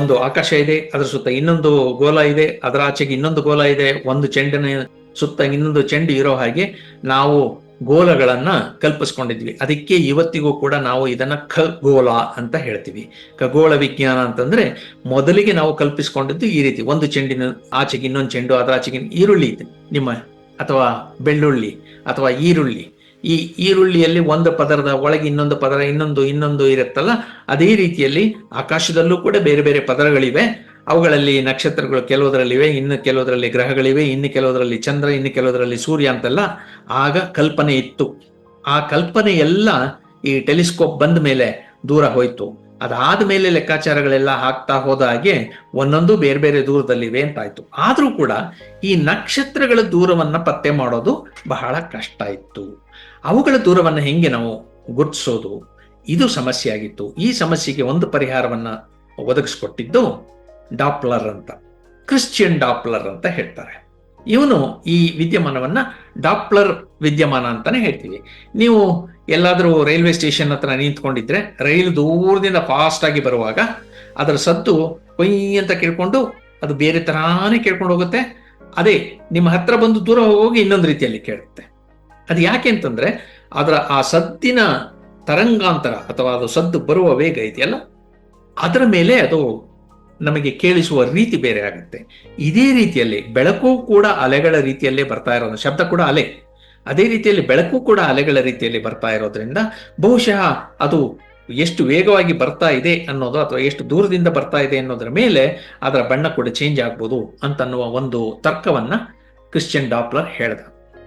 ಒಂದು ಆಕಾಶ ಇದೆ, ಅದರ ಸುತ್ತ ಇನ್ನೊಂದು ಗೋಲ ಇದೆ, ಅದರ ಆಚೆಗೆ ಇನ್ನೊಂದು ಗೋಲ ಇದೆ, ಒಂದು ಚೆಂಡಿನ ಸುತ್ತ ಇನ್ನೊಂದು ಚೆಂಡು ಇರೋ ಹಾಗೆ ನಾವು ಗೋಲಗಳನ್ನ ಕಲ್ಪಿಸ್ಕೊಂಡಿದ್ವಿ. ಅದಕ್ಕೆ ಇವತ್ತಿಗೂ ಕೂಡ ನಾವು ಇದನ್ನ ಖಗೋಲ ಅಂತ ಹೇಳ್ತೀವಿ. ಖಗೋಳ ವಿಜ್ಞಾನ ಅಂತಂದ್ರೆ ಮೊದಲಿಗೆ ನಾವು ಕಲ್ಪಿಸ್ಕೊಂಡಿದ್ದು ಈ ರೀತಿ, ಒಂದು ಚೆಂಡಿನ ಆಚೆಗೆ ಇನ್ನೊಂದು ಚೆಂಡು, ಅದರ ಆಚೆಗೆ ಈರುಳ್ಳಿ ಇದೆ. ನಿಮ್ಮ, ಅಥವಾ ಬೆಳ್ಳುಳ್ಳಿ, ಅಥವಾ ಈರುಳ್ಳಿ. ಈ ಈರುಳ್ಳಿಯಲ್ಲಿ ಒಂದು ಪದರದ ಒಳಗೆ ಇನ್ನೊಂದು ಪದರ, ಇನ್ನೊಂದು ಇನ್ನೊಂದು ಇರುತ್ತಲ್ಲ, ಅದೇ ರೀತಿಯಲ್ಲಿ ಆಕಾಶದಲ್ಲೂ ಕೂಡ ಬೇರೆ ಬೇರೆ ಪದರಗಳಿವೆ. ಅವುಗಳಲ್ಲಿ ನಕ್ಷತ್ರಗಳು ಕೆಲವುದರಲ್ಲಿವೆ, ಇನ್ನು ಕೆಲವುದರಲ್ಲಿ ಗ್ರಹಗಳಿವೆ, ಇನ್ನು ಕೆಲವುದರಲ್ಲಿ ಚಂದ್ರ, ಇನ್ನು ಕೆಲವುದರಲ್ಲಿ ಸೂರ್ಯ ಅಂತೆಲ್ಲ, ಆಗ ಕಲ್ಪನೆ ಇತ್ತು. ಆ ಕಲ್ಪನೆ ಎಲ್ಲ ಈ ಟೆಲಿಸ್ಕೋಪ್ ಬಂದ ಮೇಲೆ ದೂರ ಹೋಯ್ತು. ಅದಾದ ಮೇಲೆ ಲೆಕ್ಕಾಚಾರಗಳೆಲ್ಲ ಹಾಕ್ತಾ ಹೋದ ಹಾಗೆ ಒಂದೊಂದು ಬೇರೆ ಬೇರೆ ದೂರದಲ್ಲಿವೆ ಅಂತಾಯ್ತು. ಆದರೂ ಕೂಡ ಈ ನಕ್ಷತ್ರಗಳ ದೂರವನ್ನ ಪತ್ತೆ ಮಾಡೋದು ಬಹಳ ಕಷ್ಟ ಇತ್ತು. ಅವುಗಳ ದೂರವನ್ನು ಹೆಂಗೆ ನಾವು ಗುರುತಿಸೋದು? ಇದು ಸಮಸ್ಯೆ ಆಗಿತ್ತು ಈ ಸಮಸ್ಯೆಗೆ ಒಂದು ಪರಿಹಾರವನ್ನ ಒದಗಿಸ್ಕೊಟ್ಟಿದ್ದು ಡಾಪ್ಲರ್ ಅಂತ. ಕ್ರಿಶ್ಚಿಯನ್ ಡಾಪ್ಲರ್ ಅಂತ ಹೇಳ್ತಾರೆ. ಇವನು ಈ ವಿದ್ಯಮಾನವನ್ನ ಡಾಪ್ಲರ್ ವಿದ್ಯಮಾನ ಅಂತಾನೆ ಹೇಳ್ತೀವಿ. ನೀವು ಎಲ್ಲಾದರೂ ರೈಲ್ವೆ ಸ್ಟೇಷನ್ ಹತ್ರ ನಿಂತ್ಕೊಂಡಿದ್ರೆ ರೈಲು ದೂರದಿಂದ ಫಾಸ್ಟ್ ಆಗಿ ಬರುವಾಗ ಅದರ ಸದ್ದು ಕೊಯ್ ಅಂತ ಕೇಳ್ಕೊಂಡು ಅದು ಬೇರೆ ತರಾನೇ ಕೇಳ್ಕೊಂಡು ಹೋಗುತ್ತೆ. ಅದೇ, ನಿಮ್ಮ ಹತ್ರ ಬಂದು ದೂರ ಹೋಗಿ ಇನ್ನೊಂದು ರೀತಿಯಲ್ಲಿ ಕೇಳುತ್ತೆ. ಅದು ಯಾಕೆ ಅಂತಂದ್ರೆ ಅದರ ಆ ಸದ್ದಿನ ತರಂಗಾಂತರ ಅಥವಾ ಅದು ಸದ್ದು ಬರುವ ವೇಗ ಇದೆಯಲ್ಲ? ಅದರ ಮೇಲೆ ಅದು ನಮಗೆ ಕೇಳಿಸುವ ರೀತಿ ಬೇರೆ ಆಗುತ್ತೆ. ಇದೇ ರೀತಿಯಲ್ಲಿ ಬೆಳಕು ಕೂಡ ಅಲೆಗಳ ರೀತಿಯಲ್ಲೇ ಬರ್ತಾ ಇರೋದು, ಶಬ್ದ ಕೂಡ ಅಲೆ. ಅದೇ ರೀತಿಯಲ್ಲಿ ಬೆಳಕು ಕೂಡ ಅಲೆಗಳ ರೀತಿಯಲ್ಲಿ ಬರ್ತಾ ಇರೋದ್ರಿಂದ ಬಹುಶಃ ಅದು ಎಷ್ಟು ವೇಗವಾಗಿ ಬರ್ತಾ ಇದೆ ಅನ್ನೋದು ಅಥವಾ ಎಷ್ಟು ದೂರದಿಂದ ಬರ್ತಾ ಇದೆ ಅನ್ನೋದರ ಮೇಲೆ ಅದರ ಬಣ್ಣ ಕೂಡ ಚೇಂಜ್ ಆಗ್ಬೋದು ಅಂತನ್ನುವ ಒಂದು ತರ್ಕವನ್ನ ಕ್ರಿಶ್ಚಿಯನ್ ಡಾಪ್ಲರ್ ಹೇಳ್ದ.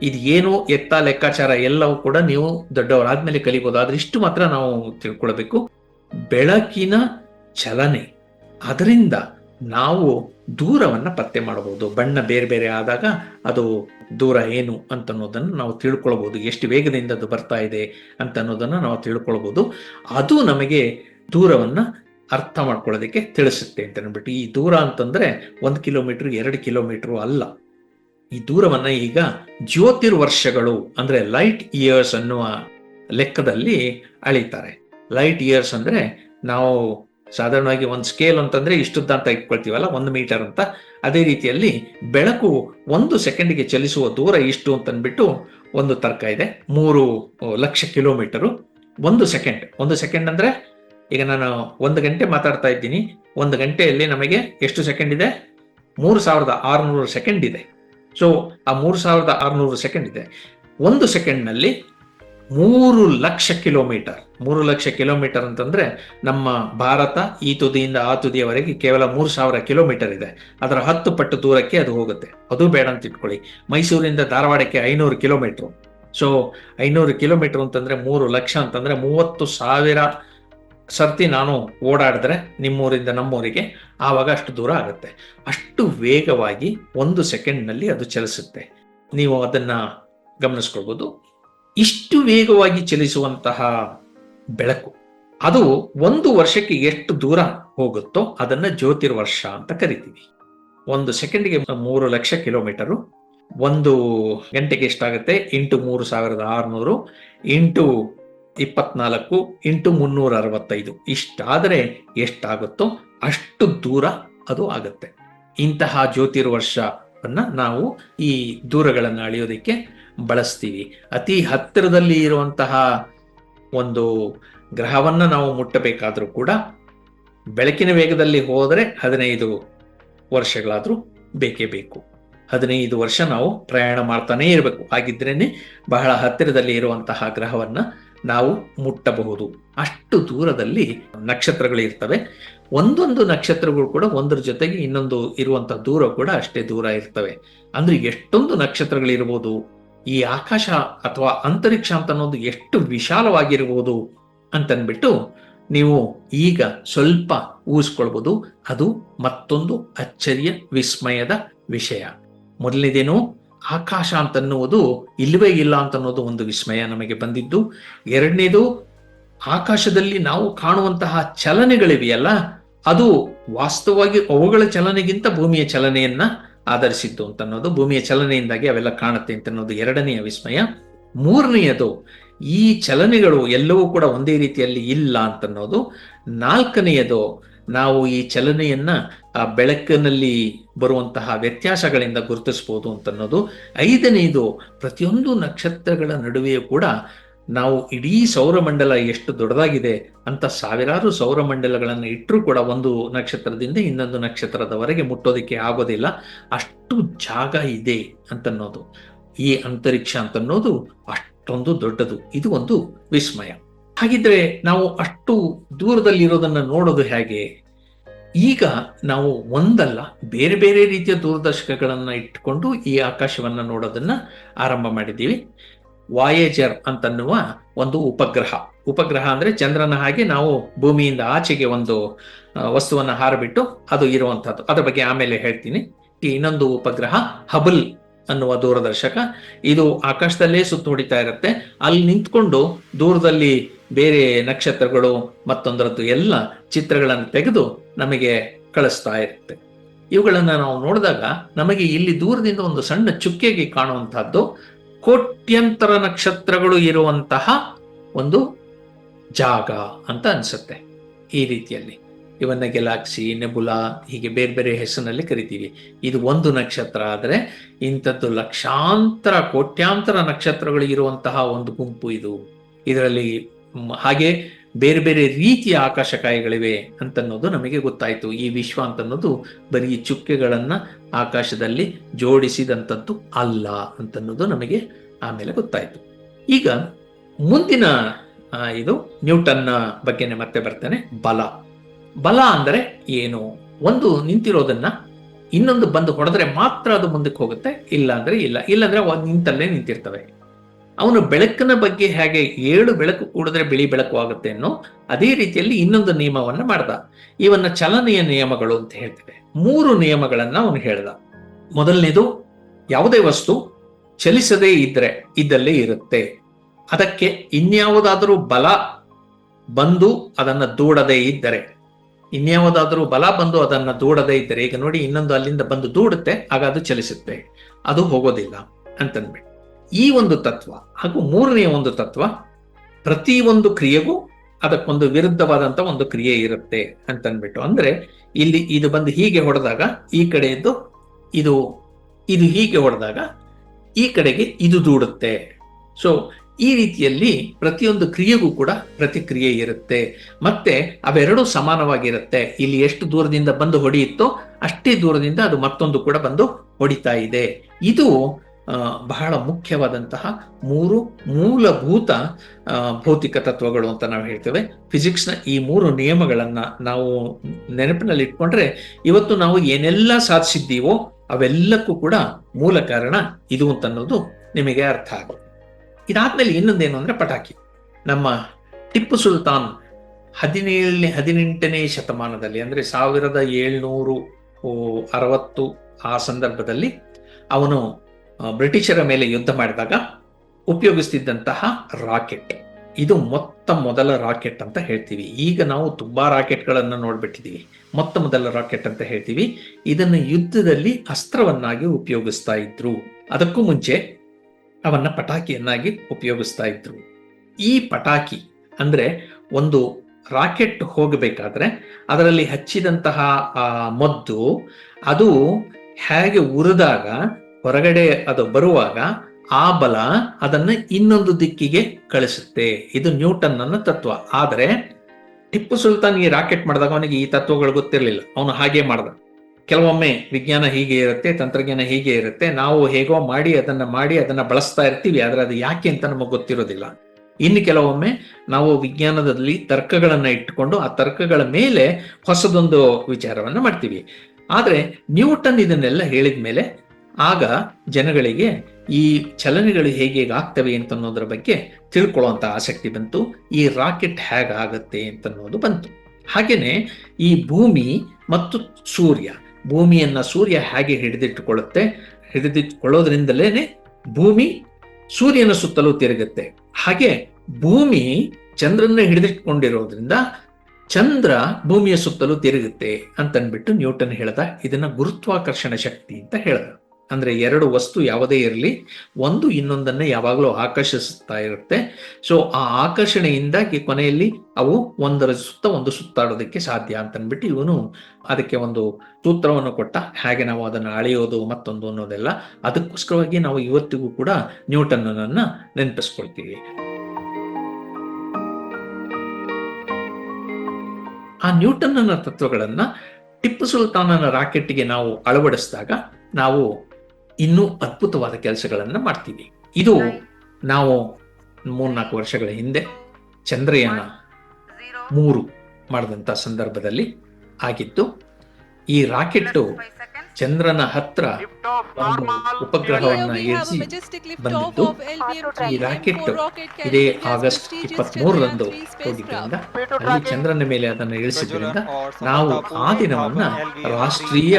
ಇದು ಏನು ಎತ್ತ ಲೆಕ್ಕಾಚಾರ ಎಲ್ಲವೂ ಕೂಡ ನೀವು ದೊಡ್ಡವರಾದ್ಮೇಲೆ ಕಲಿಬಹುದು ಆದ್ರೆ ಇಷ್ಟು ಮಾತ್ರ ನಾವು ತಿಳ್ಕೊಳ್ಬೇಕು. ಬೆಳಕಿನ ಚಲನೆ. ಅದರಿಂದ ನಾವು ದೂರವನ್ನ ಪತ್ತೆ ಮಾಡಬಹುದು ಬಣ್ಣ ಬೇರೆ ಬೇರೆ ಆದಾಗ ಅದು ದೂರ ಏನು ಅಂತ ಅನ್ನೋದನ್ನು ನಾವು ತಿಳ್ಕೊಳ್ಬಹುದು ಎಷ್ಟು ವೇಗದಿಂದ ಅದು ಬರ್ತಾ ಇದೆ ಅಂತ ಅನ್ನೋದನ್ನು ನಾವು ತಿಳ್ಕೊಳ್ಬಹುದು ಅದು ನಮಗೆ ದೂರವನ್ನ ಅರ್ಥ ಮಾಡ್ಕೊಳ್ಳೋದಕ್ಕೆ ತಿಳಿಸುತ್ತೆ ಅಂತ ಅಂದ್ಬಿಟ್ಟು ಈ ದೂರ ಅಂತಂದ್ರೆ ಒಂದು ಕಿಲೋಮೀಟರ್, ಎರಡು ಕಿಲೋಮೀಟರ್ ಅಲ್ಲ. ಈ ದೂರವನ್ನ ಈಗ ಜ್ಯೋತಿರ್ವರ್ಷಗಳು ಅಂದ್ರೆ ಲೈಟ್ ಇಯರ್ಸ್ ಅನ್ನುವ ಲೆಕ್ಕದಲ್ಲಿ ಅಳಿತಾರೆ. ಲೈಟ್ ಇಯರ್ಸ್ ಅಂದ್ರೆ ನಾವು ಸಾಧಾರಣವಾಗಿ ಒಂದು ಸ್ಕೇಲ್ ಅಂತಂದ್ರೆ ಇಷ್ಟುದ್ದ ಅಂತ ಇಟ್ಕೊಳ್ತೀವಲ್ಲ, ಒಂದು ಮೀಟರ್ ಅಂತ. ಅದೇ ರೀತಿಯಲ್ಲಿ ಬೆಳಕು ಒಂದು ಸೆಕೆಂಡಿಗೆ ಚಲಿಸುವ ದೂರ ಇಷ್ಟು ಅಂತ ಅಂದ್ಬಿಟ್ಟು ಒಂದು ತರ್ಕ ಇದೆ. ಮೂರು ಲಕ್ಷ ಕಿಲೋಮೀಟರು. ಒಂದು ಸೆಕೆಂಡ್ ಒಂದು ಸೆಕೆಂಡ್ ಅಂದ್ರೆ ಈಗ ನಾನು ಒಂದು ಗಂಟೆ ಮಾತಾಡ್ತಾ ಇದ್ದೀನಿ. ಒಂದು ಗಂಟೆಯಲ್ಲಿ ನಮಗೆ ಎಷ್ಟು ಸೆಕೆಂಡ್ ಇದೆ? ಮೂರು ಸಾವಿರದ ಆರುನೂರು ಸೆಕೆಂಡ್ ಇದೆ. ಸೊ ಆ ಮೂರು ಸಾವಿರದ ಆರುನೂರು ಸೆಕೆಂಡ್ ಇದೆ. ಒಂದು ಸೆಕೆಂಡ್ನಲ್ಲಿ ಮೂರು ಲಕ್ಷ ಕಿಲೋಮೀಟರ್ ಮೂರು ಲಕ್ಷ ಕಿಲೋಮೀಟರ್ ಅಂತಂದ್ರೆ ನಮ್ಮ ಭಾರತ ಈ ತುದಿಯಿಂದ ಆ ತುದಿಯವರೆಗೆ ಕೇವಲ ಮೂರು ಸಾವಿರ ಕಿಲೋಮೀಟರ್ ಇದೆ. ಅದರ ಹತ್ತು ಪಟ್ಟು ದೂರಕ್ಕೆ ಅದು ಹೋಗುತ್ತೆ. ಅದು ಬೇಡ ಅಂತ ಇಟ್ಕೊಳ್ಳಿ. ಮೈಸೂರಿಂದ ಧಾರವಾಡಕ್ಕೆ ಐನೂರು ಕಿಲೋಮೀಟರ್ ಸೊ ಐನೂರು ಕಿಲೋಮೀಟರ್ ಅಂತಂದ್ರೆ ಮೂರು ಲಕ್ಷ ಅಂತಂದ್ರೆ ಮೂವತ್ತು ಸಾವಿರ ಸರ್ತಿ ನಾನು ಓಡಾಡಿದ್ರೆ ನಿಮ್ಮೂರಿಂದ ನಮ್ಮೂರಿಗೆ ಆವಾಗ ಅಷ್ಟು ದೂರ ಆಗುತ್ತೆ. ಅಷ್ಟು ವೇಗವಾಗಿ ಒಂದು ಸೆಕೆಂಡ್ನಲ್ಲಿ ಅದು ಚಲಿಸುತ್ತೆ. ನೀವು ಅದನ್ನ ಗಮನಿಸ್ಕೊಳ್ಬೋದು. ಇಷ್ಟು ವೇಗವಾಗಿ ಚಲಿಸುವಂತಹ ಬೆಳಕು, ಅದು ಒಂದು ವರ್ಷಕ್ಕೆ ಎಷ್ಟು ದೂರ ಹೋಗುತ್ತೋ ಅದನ್ನ ಜ್ಯೋತಿರ್ವರ್ಷ ಅಂತ ಕರಿತೀವಿ. ಒಂದು ಸೆಕೆಂಡ್ಗೆ ಮೂರು ಲಕ್ಷ ಕಿಲೋಮೀಟರು, ಒಂದು ಗಂಟೆಗೆ ಎಷ್ಟಾಗುತ್ತೆ? ಇಂಟು ಮೂರು ಸಾವಿರದ ಆರುನೂರು ಇಂಟು ಇಪ್ಪತ್ನಾಲ್ಕು ಇಂಟು ಮುನ್ನೂರ ಅರವತ್ತೈದು. ಇಷ್ಟಾದರೆ ಎಷ್ಟಾಗುತ್ತೋ ಅಷ್ಟು ದೂರ ಅದು ಆಗುತ್ತೆ. ಇಂತಹ ಜ್ಯೋತಿರ್ವರ್ಷವನ್ನ ನಾವು ಈ ದೂರಗಳನ್ನು ಅಳೆಯೋದಕ್ಕೆ ಬಳಸ್ತೀವಿ. ಅತಿ ಹತ್ತಿರದಲ್ಲಿ ಇರುವಂತಹ ಒಂದು ಗ್ರಹವನ್ನ ನಾವು ಮುಟ್ಟಬೇಕಾದರೂ ಕೂಡ ಬೆಳಕಿನ ವೇಗದಲ್ಲಿ ಹೋದರೆ ಹದಿನೈದು ವರ್ಷಗಳಾದರೂ ಬೇಕೇ ಬೇಕು. ಹದಿನೈದು ವರ್ಷ ನಾವು ಪ್ರಯಾಣ ಮಾಡ್ತಾನೇ ಇರಬೇಕು. ಹಾಗಿದ್ರೇನೆ ಬಹಳ ಹತ್ತಿರದಲ್ಲಿ ಇರುವಂತಹ ಗ್ರಹವನ್ನ ನಾವು ಮುಟ್ಟಬಹುದು. ಅಷ್ಟು ದೂರದಲ್ಲಿ ನಕ್ಷತ್ರಗಳು ಇರ್ತವೆ ಒಂದೊಂದು ನಕ್ಷತ್ರಗಳು ಕೂಡ ಒಂದರ ಜೊತೆಗೆ ಇನ್ನೊಂದು ಇರುವಂತ ದೂರ ಕೂಡ ಅಷ್ಟೇ ದೂರ ಇರ್ತವೆ. ಅಂದ್ರೆ ಎಷ್ಟೊಂದು ನಕ್ಷತ್ರಗಳಿರ್ಬೋದು, ಈ ಆಕಾಶ ಅಥವಾ ಅಂತರಿಕ್ಷ ಅಂತ ಅನ್ನೋದು ಎಷ್ಟು ವಿಶಾಲವಾಗಿರ್ಬೋದು ಅಂತನ್ಬಿಟ್ಟು ನೀವು ಈಗ ಸ್ವಲ್ಪ ಊಹಿಸ್ಕೊಳ್ಬೋದು. ಅದು ಮತ್ತೊಂದು ಅಚ್ಚರಿಯ ವಿಸ್ಮಯದ ವಿಷಯ. ಮೊದಲನೇದೇನು? ಆಕಾಶ ಅಂತನ್ನುವುದು ಇಲ್ಲವೇ ಇಲ್ಲ ಅಂತ ಅನ್ನೋದು ಒಂದು ವಿಸ್ಮಯ ನಮಗೆ ಬಂದಿದ್ದು. ಎರಡನೇದು, ಆಕಾಶದಲ್ಲಿ ನಾವು ಕಾಣುವಂತಹ ಚಲನೆಗಳಿವೆಯಲ್ಲ, ಅದು ವಾಸ್ತವವಾಗಿ ಅವುಗಳ ಚಲನೆಗಿಂತ ಭೂಮಿಯ ಚಲನೆಯನ್ನ ಆಧರಿಸಿತ್ತು ಅಂತ ಅನ್ನೋದು ಭೂಮಿಯ ಚಲನೆಯಿಂದಾಗಿ ಅವೆಲ್ಲ ಕಾಣುತ್ತೆ ಅಂತ ಅನ್ನೋದು ಎರಡನೆಯ ವಿಸ್ಮಯ. ಮೂರನೆಯದು, ಈ ಚಲನೆಗಳು ಎಲ್ಲವೂ ಕೂಡ ಒಂದೇ ರೀತಿಯಲ್ಲಿ ಇಲ್ಲ ಅಂತ ಅನ್ನೋದು ನಾಲ್ಕನೆಯದು ನಾವು ಈ ಚಲನೆಯನ್ನ ಆ ಬೆಳಕಿನಲ್ಲಿ ಬರುವಂತಹ ವ್ಯತ್ಯಾಸಗಳಿಂದ ಗುರುತಿಸಬಹುದು ಅಂತನ್ನೋದು. ಐದನೇದು, ಪ್ರತಿಯೊಂದು ನಕ್ಷತ್ರಗಳ ನಡುವೆಯೂ ಕೂಡ ನಾವು ಇಡೀ ಸೌರಮಂಡಲ ಎಷ್ಟು ದೊಡ್ಡದಾಗಿದೆ ಅಂತ ಸಾವಿರಾರು ಸೌರಮಂಡಲಗಳನ್ನು ಇಟ್ಟರೂ ಕೂಡ ಒಂದು ನಕ್ಷತ್ರದಿಂದ ಇನ್ನೊಂದು ನಕ್ಷತ್ರದವರೆಗೆ ಮುಟ್ಟೋದಕ್ಕೆ ಆಗೋದಿಲ್ಲ. ಅಷ್ಟು ಜಾಗ ಇದೆ ಅಂತನ್ನೋದು. ಈ ಅಂತರಿಕ್ಷ ಅಂತನ್ನೋದು ಅಷ್ಟೊಂದು ದೊಡ್ಡದು. ಇದು ಒಂದು ವಿಸ್ಮಯ. ಹಾಗಿದ್ರೆ ನಾವು ಅಷ್ಟು ದೂರದಲ್ಲಿರೋದನ್ನ ನೋಡೋದು ಹೇಗೆ? ಈಗ ನಾವು ಒಂದಲ್ಲ, ಬೇರೆ ಬೇರೆ ರೀತಿಯ ದೂರದರ್ಶಕಗಳನ್ನ ಇಟ್ಕೊಂಡು ಈ ಆಕಾಶವನ್ನ ನೋಡೋದನ್ನ ಆರಂಭ ಮಾಡಿದ್ದೀವಿ. ವಾಯೇಜರ್ ಅಂತನ್ನುವ ಒಂದು ಉಪಗ್ರಹ. ಉಪಗ್ರಹ ಅಂದ್ರೆ ಚಂದ್ರನ ಹಾಗೆ ನಾವು ಭೂಮಿಯಿಂದ ಆಚೆಗೆ ಒಂದು ವಸ್ತುವನ್ನು ವಸ್ತುವನ್ನ ಹಾರಬಿಟ್ಟು ಅದು ಇರುವಂತಹದ್ದು. ಅದ್ರ ಬಗ್ಗೆ ಆಮೇಲೆ ಹೇಳ್ತೀನಿ. ಈ ಇನ್ನೊಂದು ಉಪಗ್ರಹ ಹಬಲ್ ಅನ್ನುವ ದೂರದರ್ಶಕ. ಇದು ಆಕಾಶದಲ್ಲೇ ಸುತ್ತ ಹೊಡಿತಾ ಇರುತ್ತೆ. ಅಲ್ಲಿ ನಿಂತ್ಕೊಂಡು ದೂರದಲ್ಲಿ ಬೇರೆ ನಕ್ಷತ್ರಗಳು ಮತ್ತೊಂದರದ್ದು ಎಲ್ಲ ಚಿತ್ರಗಳನ್ನು ತೆಗೆದು ನಮಗೆ ಕಳಿಸ್ತಾ ಇರುತ್ತೆ. ಇವುಗಳನ್ನು ನಾವು ನೋಡಿದಾಗ ನಮಗೆ ಇಲ್ಲಿ ದೂರದಿಂದ ಒಂದು ಸಣ್ಣ ಚುಕ್ಕೆಗೆ ಕಾಣುವಂತಹದ್ದು ಕೋಟ್ಯಂತರ ನಕ್ಷತ್ರಗಳು ಇರುವಂತಹ ಒಂದು ಜಾಗ ಅಂತ ಅನ್ಸುತ್ತೆ ಈ ರೀತಿಯಲ್ಲಿ. ಇವನ್ನ ಗೆಲಾಕ್ಸಿ, ನೆಬುಲಾ, ಹೀಗೆ ಬೇರೆ ಬೇರೆ ಹೆಸರಿನಲ್ಲಿ ಕರಿತೀವಿ. ಇದು ಒಂದು ನಕ್ಷತ್ರ ಆದರೆ ಇಂಥದ್ದು ಲಕ್ಷಾಂತರ, ಕೋಟ್ಯಾಂತರ ನಕ್ಷತ್ರಗಳು ಇರುವಂತಹ ಒಂದು ಗುಂಪು ಇದು. ಇದರಲ್ಲಿ ಹಾಗೆ ಬೇರೆ ಬೇರೆ ರೀತಿಯ ಆಕಾಶಕಾಯಗಳಿವೆ ಅಂತನ್ನೋದು ನಮಗೆ ಗೊತ್ತಾಯ್ತು. ಈ ವಿಶ್ವ ಅಂತನ್ನೋದು ಬರೀ ಚುಕ್ಕೆಗಳನ್ನ ಆಕಾಶದಲ್ಲಿ ಜೋಡಿಸಿದಂಥದ್ದು ಅಲ್ಲ ಅಂತನ್ನೋದು ನಮಗೆ ಆಮೇಲೆ ಗೊತ್ತಾಯ್ತು. ಈಗ ಮುಂದಿನ ಇದು ನ್ಯೂಟನ್ನ ಬಗ್ಗೆನೇ ಮತ್ತೆ ಬರ್ತೇನೆ. ಬಲ. ಬಲ ಅಂದರೆ ಏನು? ಒಂದು ನಿಂತಿರೋದನ್ನ ಇನ್ನೊಂದು ಬಂದು ಹೊಡೆದ್ರೆ ಮಾತ್ರ ಅದು ಮುಂದಕ್ಕೆ ಹೋಗುತ್ತೆ ಇಲ್ಲ ಅಂದ್ರೆ ಇಲ್ಲ. ಇಲ್ಲಾಂದ್ರೆ ನಿಂತಲ್ಲೇ ನಿಂತಿರ್ತವೆ. ಅವನು ಬೆಳಕಿನ ಬಗ್ಗೆ ಹೇಗೆ ಏಳು ಬೆಳಕು ಕೂಡಿದ್ರೆ ಬಿಳಿ ಬೆಳಕು ಆಗುತ್ತೆ ಅನ್ನೋ ಅದೇ ರೀತಿಯಲ್ಲಿ ಇನ್ನೊಂದು ನಿಯಮವನ್ನ ಮಾಡ್ದ. ಇವನ್ನ ಚಲನೆಯ ನಿಯಮಗಳು ಅಂತ ಹೇಳ್ತೇವೆ ಮೂರು ನಿಯಮಗಳನ್ನ ಅವನು ಹೇಳ್ದ. ಮೊದಲನೇದು, ಯಾವುದೇ ವಸ್ತು ಚಲಿಸದೇ ಇದ್ರೆ ಇದ್ದಲ್ಲೇ ಇರುತ್ತೆ. ಅದಕ್ಕೆ ಇನ್ಯಾವುದಾದರೂ ಬಲ ಬಂದು ಅದನ್ನ ದೂಡದೇ ಇದ್ದರೆ. ಇನ್ಯಾವುದಾದರೂ ಬಲ ಬಂದು ಅದನ್ನ ದೂಡದೇ ಇದ್ದರೆ. ಈಗ ನೋಡಿ ಇನ್ನೊಂದು ಅಲ್ಲಿಂದ ಬಂದು ದೂಡುತ್ತೆ, ಆಗ ಅದು ಚಲಿಸುತ್ತೆ. ಅದು ಹೋಗೋದಿಲ್ಲ ಅಂತನ್ಬಿಟ್ಟು. ಈ ಒಂದು ತತ್ವ ಹಾಗೂ ಮೂರನೆಯ ಒಂದು ತತ್ವ ಪ್ರತಿ ಒಂದು ಕ್ರಿಯೆಗೂ ಅದಕ್ಕೊಂದು ವಿರುದ್ಧವಾದಂತ ಒಂದು ಕ್ರಿಯೆ ಇರುತ್ತೆ ಅಂತನ್ಬಿಟ್ಟು. ಅಂದ್ರೆ ಇಲ್ಲಿ ಇದು ಬಂದು ಹೀಗೆ ಹೊಡೆದಾಗ ಈ ಕಡೆಯದ್ದು ಇದು ಇದು ಹೀಗೆ ಹೊಡೆದಾಗ ಈ ಕಡೆಗೆ ಇದು ದೂಡುತ್ತೆ. ಸೊ ಈ ರೀತಿಯಲ್ಲಿ ಪ್ರತಿಯೊಂದು ಕ್ರಿಯೆಗೂ ಕೂಡ ಪ್ರತಿಕ್ರಿಯೆ ಇರುತ್ತೆ. ಮತ್ತೆ ಅವೆರಡೂ ಸಮಾನವಾಗಿರುತ್ತೆ. ಇಲ್ಲಿ ಎಷ್ಟು ದೂರದಿಂದ ಬಂದು ಹೊಡೆಯುತ್ತೋ ಅಷ್ಟೇ ದೂರದಿಂದ ಅದು ಮತ್ತೊಂದು ಕೂಡ ಬಂದು ಹೊಡಿತಾ ಇದೆ. ಇದು ಬಹಳ ಮುಖ್ಯವಾದಂತಹ ಮೂರು ಮೂಲಭೂತ ಭೌತಿಕ ತತ್ವಗಳು ಅಂತ ನಾವು ಹೇಳ್ತೇವೆ. ಫಿಸಿಕ್ಸ್ನ ಈ ಮೂರು ನಿಯಮಗಳನ್ನ ನಾವು ನೆನಪಿನಲ್ಲಿ ಇಟ್ಕೊಂಡ್ರೆ ಇವತ್ತು ನಾವು ಏನೆಲ್ಲ ಸಾಧಿಸಿದ್ದೀವೋ ಅವೆಲ್ಲಕ್ಕೂ ಕೂಡ ಮೂಲ ಕಾರಣ ಇದು ಅಂತ ಅನ್ನೋದು ನಿಮಗೆ ಅರ್ಥ ಆಗುತ್ತೆ. ಇದಾದ್ಮೇಲೆ ಇನ್ನೊಂದೇನು ಅಂದ್ರೆ ಪಟಾಕಿ. ನಮ್ಮ ಟಿಪ್ಪು ಸುಲ್ತಾನ್ ಹದಿನೇಳನೇ, ಹದಿನೆಂಟನೇ ಶತಮಾನದಲ್ಲಿ, ಅಂದ್ರೆ ಸಾವಿರದ ಏಳ್ನೂರು ಅರವತ್ತು ಆ ಸಂದರ್ಭದಲ್ಲಿ ಅವನು ಬ್ರಿಟಿಷರ ಮೇಲೆ ಯುದ್ಧ ಮಾಡಿದಾಗ ಉಪಯೋಗಿಸ್ತಿದ್ದಂತಹ ರಾಕೆಟ್. ಇದು ಮೊತ್ತ ಮೊದಲ ರಾಕೆಟ್ ಅಂತ ಹೇಳ್ತೀವಿ. ಈಗ ನಾವು ತುಂಬಾ ರಾಕೆಟ್ಗಳನ್ನು ನೋಡ್ಬಿಟ್ಟಿದೀವಿ. ಮೊತ್ತ ಮೊದಲ ರಾಕೆಟ್ ಅಂತ ಹೇಳ್ತೀವಿ. ಇದನ್ನು ಯುದ್ಧದಲ್ಲಿ ಅಸ್ತ್ರವನ್ನಾಗಿ ಉಪಯೋಗಿಸ್ತಾ ಇದ್ರು. ಅದಕ್ಕೂ ಮುಂಚೆ ಅವನ್ನ ಪಟಾಕಿಯನ್ನಾಗಿ ಉಪಯೋಗಿಸ್ತಾ ಇದ್ರು. ಈ ಪಟಾಕಿ ಅಂದ್ರೆ ಒಂದು ರಾಕೆಟ್ ಹೋಗಬೇಕಾದ್ರೆ ಅದರಲ್ಲಿ ಹಚ್ಚಿದಂತಹ ಮದ್ದು ಅದು ಹೇಗೆ ಉರಿದಾಗ ಹೊರಗಡೆ ಅದು ಬರುವಾಗ ಆ ಬಲ ಅದನ್ನ ಇನ್ನೊಂದು ದಿಕ್ಕಿಗೆ ಕಳಿಸುತ್ತೆ. ಇದು ನ್ಯೂಟನ್ ಅನ್ನ ತತ್ವ. ಆದರೆ ಟಿಪ್ಪು ಸುಲ್ತಾನ್ ಈ ರಾಕೆಟ್ ಮಾಡಿದಾಗ ಅವನಿಗೆ ಈ ತತ್ವಗಳು ಗೊತ್ತಿರಲಿಲ್ಲ. ಅವನು ಹಾಗೆ ಮಾಡ್ದ. ಕೆಲವೊಮ್ಮೆ ವಿಜ್ಞಾನ ಹೀಗೆ ಇರುತ್ತೆ, ತಂತ್ರಜ್ಞಾನ ಹೀಗೆ ಇರುತ್ತೆ. ನಾವು ಹೇಗೋ ಮಾಡಿ ಅದನ್ನ ಮಾಡಿ ಅದನ್ನ ಬಳಸ್ತಾ ಇರ್ತೀವಿ, ಆದ್ರೆ ಅದು ಯಾಕೆ ಅಂತ ನಮಗೆ ಗೊತ್ತಿರೋದಿಲ್ಲ. ಇನ್ನು ಕೆಲವೊಮ್ಮೆ ನಾವು ವಿಜ್ಞಾನದಲ್ಲಿ ತರ್ಕಗಳನ್ನ ಇಟ್ಟುಕೊಂಡು ಆ ತರ್ಕಗಳ ಮೇಲೆ ಹೊಸದೊಂದು ವಿಚಾರವನ್ನ ಮಾಡ್ತೀವಿ. ಆದ್ರೆ ನ್ಯೂಟನ್ ಇದನ್ನೆಲ್ಲ ಹೇಳಿದ ಮೇಲೆ ಆಗ ಜನಗಳಿಗೆ ಈ ಚಲನೆಗಳು ಹೇಗೆ ಆಗ್ತವೆ ಅಂತ ಅನ್ನೋದ್ರ ಬಗ್ಗೆ ತಿಳ್ಕೊಳ್ಳುವಂತ ಆಸಕ್ತಿ ಬಂತು. ಈ ರಾಕೆಟ್ ಹೇಗಾಗತ್ತೆ ಅಂತನ್ನೋದು ಬಂತು. ಹಾಗೇನೆ ಈ ಭೂಮಿ ಮತ್ತು ಸೂರ್ಯ, ಭೂಮಿಯನ್ನ ಸೂರ್ಯ ಹೇಗೆ ಹಿಡಿದಿಟ್ಟುಕೊಳ್ಳುತ್ತೆ? ಹಿಡಿದಿಟ್ಟುಕೊಳ್ಳೋದ್ರಿಂದಲೇನೆ ಭೂಮಿ ಸೂರ್ಯನ ಸುತ್ತಲೂ ತಿರುಗುತ್ತೆ. ಹಾಗೆ ಭೂಮಿ ಚಂದ್ರನ್ನ ಹಿಡಿದಿಟ್ಕೊಂಡಿರೋದ್ರಿಂದ ಚಂದ್ರ ಭೂಮಿಯ ಸುತ್ತಲೂ ತಿರುಗುತ್ತೆ ಅಂತನ್ಬಿಟ್ಟು ನ್ಯೂಟನ್ ಹೇಳ್ದ. ಇದನ್ನ ಗುರುತ್ವಾಕರ್ಷಣ ಶಕ್ತಿ ಅಂತ ಹೇಳ್ದ. ಅಂದ್ರೆ ಎರಡು ವಸ್ತು ಯಾವುದೇ ಇರಲಿ, ಒಂದು ಇನ್ನೊಂದನ್ನ ಯಾವಾಗಲೂ ಆಕರ್ಷಿಸ್ತಾ ಇರುತ್ತೆ. ಸೊ ಆ ಆಕರ್ಷಣೆಯಿಂದಾಗಿ ಕೊನೆಯಲ್ಲಿ ಅವು ಒಂದರ ಸುತ್ತ ಒಂದು ಸುತ್ತಾಡೋದಕ್ಕೆ ಸಾಧ್ಯ ಅಂತ ಅಂದ್ಬಿಟ್ಟು ಇವನು ಅದಕ್ಕೆ ಒಂದು ಸೂತ್ರವನ್ನು ಕೊಟ್ಟ. ಹಾಗೆ ನಾವು ಅದನ್ನು ಅಳೆಯೋದು ಮತ್ತೊಂದು ಅನ್ನೋದೆಲ್ಲ. ಅದಕ್ಕೋಸ್ಕರವಾಗಿ ನಾವು ಇವತ್ತಿಗೂ ಕೂಡ ನ್ಯೂಟನ್ ಅನ್ನ ನೆನಪಿಸ್ಕೊಳ್ತೀವಿ. ಆ ನ್ಯೂಟನ್ನ ತತ್ವಗಳನ್ನ ಟಿಪ್ಪು ಸುಲ್ತಾನನ ರಾಕೆಟ್ಗೆ ನಾವು ಅಳವಡಿಸಿದಾಗ ನಾವು ಇನ್ನೂ ಅದ್ಭುತವಾದ ಕೆಲಸಗಳನ್ನು ಮಾಡ್ತೀವಿ. ಇದು ನಾವು ಮೂರ್ನಾಲ್ಕು ವರ್ಷಗಳ ಹಿಂದೆ ಚಂದ್ರಯಾನ ಮೂರು ಮಾಡಿದಂಥ ಸಂದರ್ಭದಲ್ಲಿ ಆಗಿತ್ತು. ಈ ರಾಕೆಟ್ಟು ಚಂದ್ರನ ಹತ್ರ ಒಂದು ಉಪಗ್ರಹವನ್ನ ಇರಿಸಿ ಬಂದಿದ್ದು. ಈ ರಾಕೆಟ್ ಇದೇ ಆಗಸ್ಟ್ ಇಪ್ಪತ್ತ್ ಮೂರರಂದು ಹೋಗಿದ್ದರಿಂದ ಅಲ್ಲಿ ಚಂದ್ರನ ಮೇಲೆ ಅದನ್ನು ಇಳಿಸಿದ್ರಿಂದ ನಾವು ಆ ದಿನವನ್ನ ರಾಷ್ಟ್ರೀಯ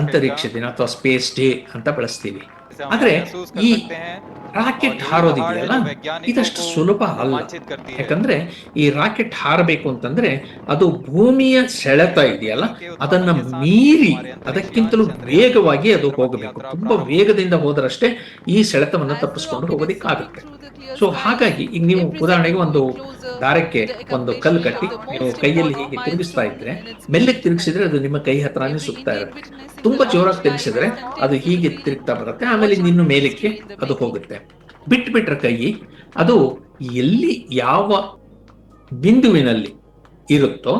ಅಂತರಿಕ್ಷ ದಿನ ಅಥವಾ ಸ್ಪೇಸ್ ಡೇ ಅಂತ ಬಳಸ್ತೀವಿ. ಆದ್ರೆ ಈ ರಾಕೆಟ್ ಹಾರೋದಿದೆಯಲ್ಲ ಇದಷ್ಟು ಸುಲಭ ಅಲ್ಲ ಯಾಕಂದ್ರೆ ಈ ರಾಕೆಟ್ ಹಾರಬೇಕು ಅಂತಂದ್ರೆ ಅದು ಭೂಮಿಯ ಸೆಳೆತ ಇದೆಯಲ್ಲ ಅದನ್ನ ಮೀರಿ ಅದಕ್ಕಿಂತಲೂ ವೇಗವಾಗಿ ಅದು ಹೋಗಬೇಕು ತುಂಬಾ ವೇಗದಿಂದ ಹೋದರಷ್ಟೇ ಈ ಸೆಳೆತವನ್ನು ತಪ್ಪಿಸ್ಕೊಂಡು ಹೋಗೋದಿಕ್ಕಾಗುತ್ತೆ ಸೊ ಹಾಗಾಗಿ ಈಗ ನೀವು ಉದಾಹರಣೆಗೆ ಒಂದು ದಾರಕ್ಕೆ ಒಂದು ಕಲ್ಲು ಕಟ್ಟಿ ನೀವು ಕೈಯಲ್ಲಿ ಹೀಗೆ ತಿರುಗಿಸ್ತಾ ಇದ್ರೆ ಮೆಲ್ಲಗೆ ತಿರುಗಿಸಿದ್ರೆ ಅದು ನಿಮ್ಮ ಕೈ ಹತ್ರನೇ ಸುತ್ತಾ ಇರುತ್ತೆ ತುಂಬಾ ಜೋರಾಗಿ ತಿರುಗಿಸಿದ್ರೆ ಅದು ಹೀಗೆ ತಿರುಗ್ತಾ ಬರುತ್ತೆ ಆಮೇಲೆ ನಿನ್ನ ಮೇಲಕ್ಕೆ ಅದು ಹೋಗುತ್ತೆ. ಬಿಟ್ಟು ಬಿಟ್ರೆ ಕೈ ಅದು ಎಲ್ಲಿ ಯಾವ ಬಿಂದುವಿನಲ್ಲಿ ಇರುತ್ತೋ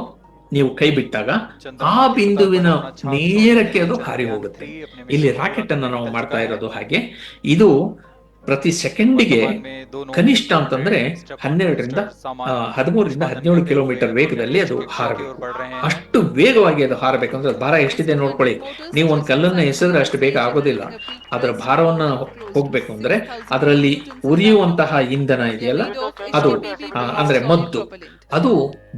ನೀವು ಕೈ ಬಿಟ್ಟಾಗ ಆ ಬಿಂದುವಿನ ನೇರಕ್ಕೆ ಅದು ಹಾರಿ ಹೋಗುತ್ತೆ. ಇಲ್ಲಿ ರಾಕೆಟ್ ಅನ್ನು ನಾವು ಮಾಡ್ತಾ ಇರೋದು ಹಾಗೆ. ಇದು ಪ್ರತಿ ಸೆಕೆಂಡಿಗೆ ಕನಿಷ್ಠ ಅಂತಂದ್ರೆ ಹನ್ನೆರಡರಿಂದ ಹದಿಮೂರರಿಂದ ಹದಿನೇಳು ಕಿಲೋಮೀಟರ್ ವೇಗದಲ್ಲಿ ಅದು ಹಾರಬೇಕು. ಅಷ್ಟು ವೇಗವಾಗಿ ಅದು ಹಾರಬೇಕಂದ್ರೆ ಭಾರ ಎಷ್ಟಿದೆ ನೋಡ್ಕೊಳ್ಳಿ. ನೀವು ಒಂದು ಕಲ್ಲನ್ನ ಎಸೆದ್ರೆ ಅಷ್ಟು ಬೇಗ ಆಗೋದಿಲ್ಲ. ಅದರ ಭಾರವನ್ನ ಹೋಗ್ಬೇಕು ಅಂದ್ರೆ ಅದರಲ್ಲಿ ಉರಿಯುವಂತಹ ಇಂಧನ ಇದೆಯಲ್ಲ? ಅದು ಅಂದ್ರೆ ಮದ್ದು. ಅದು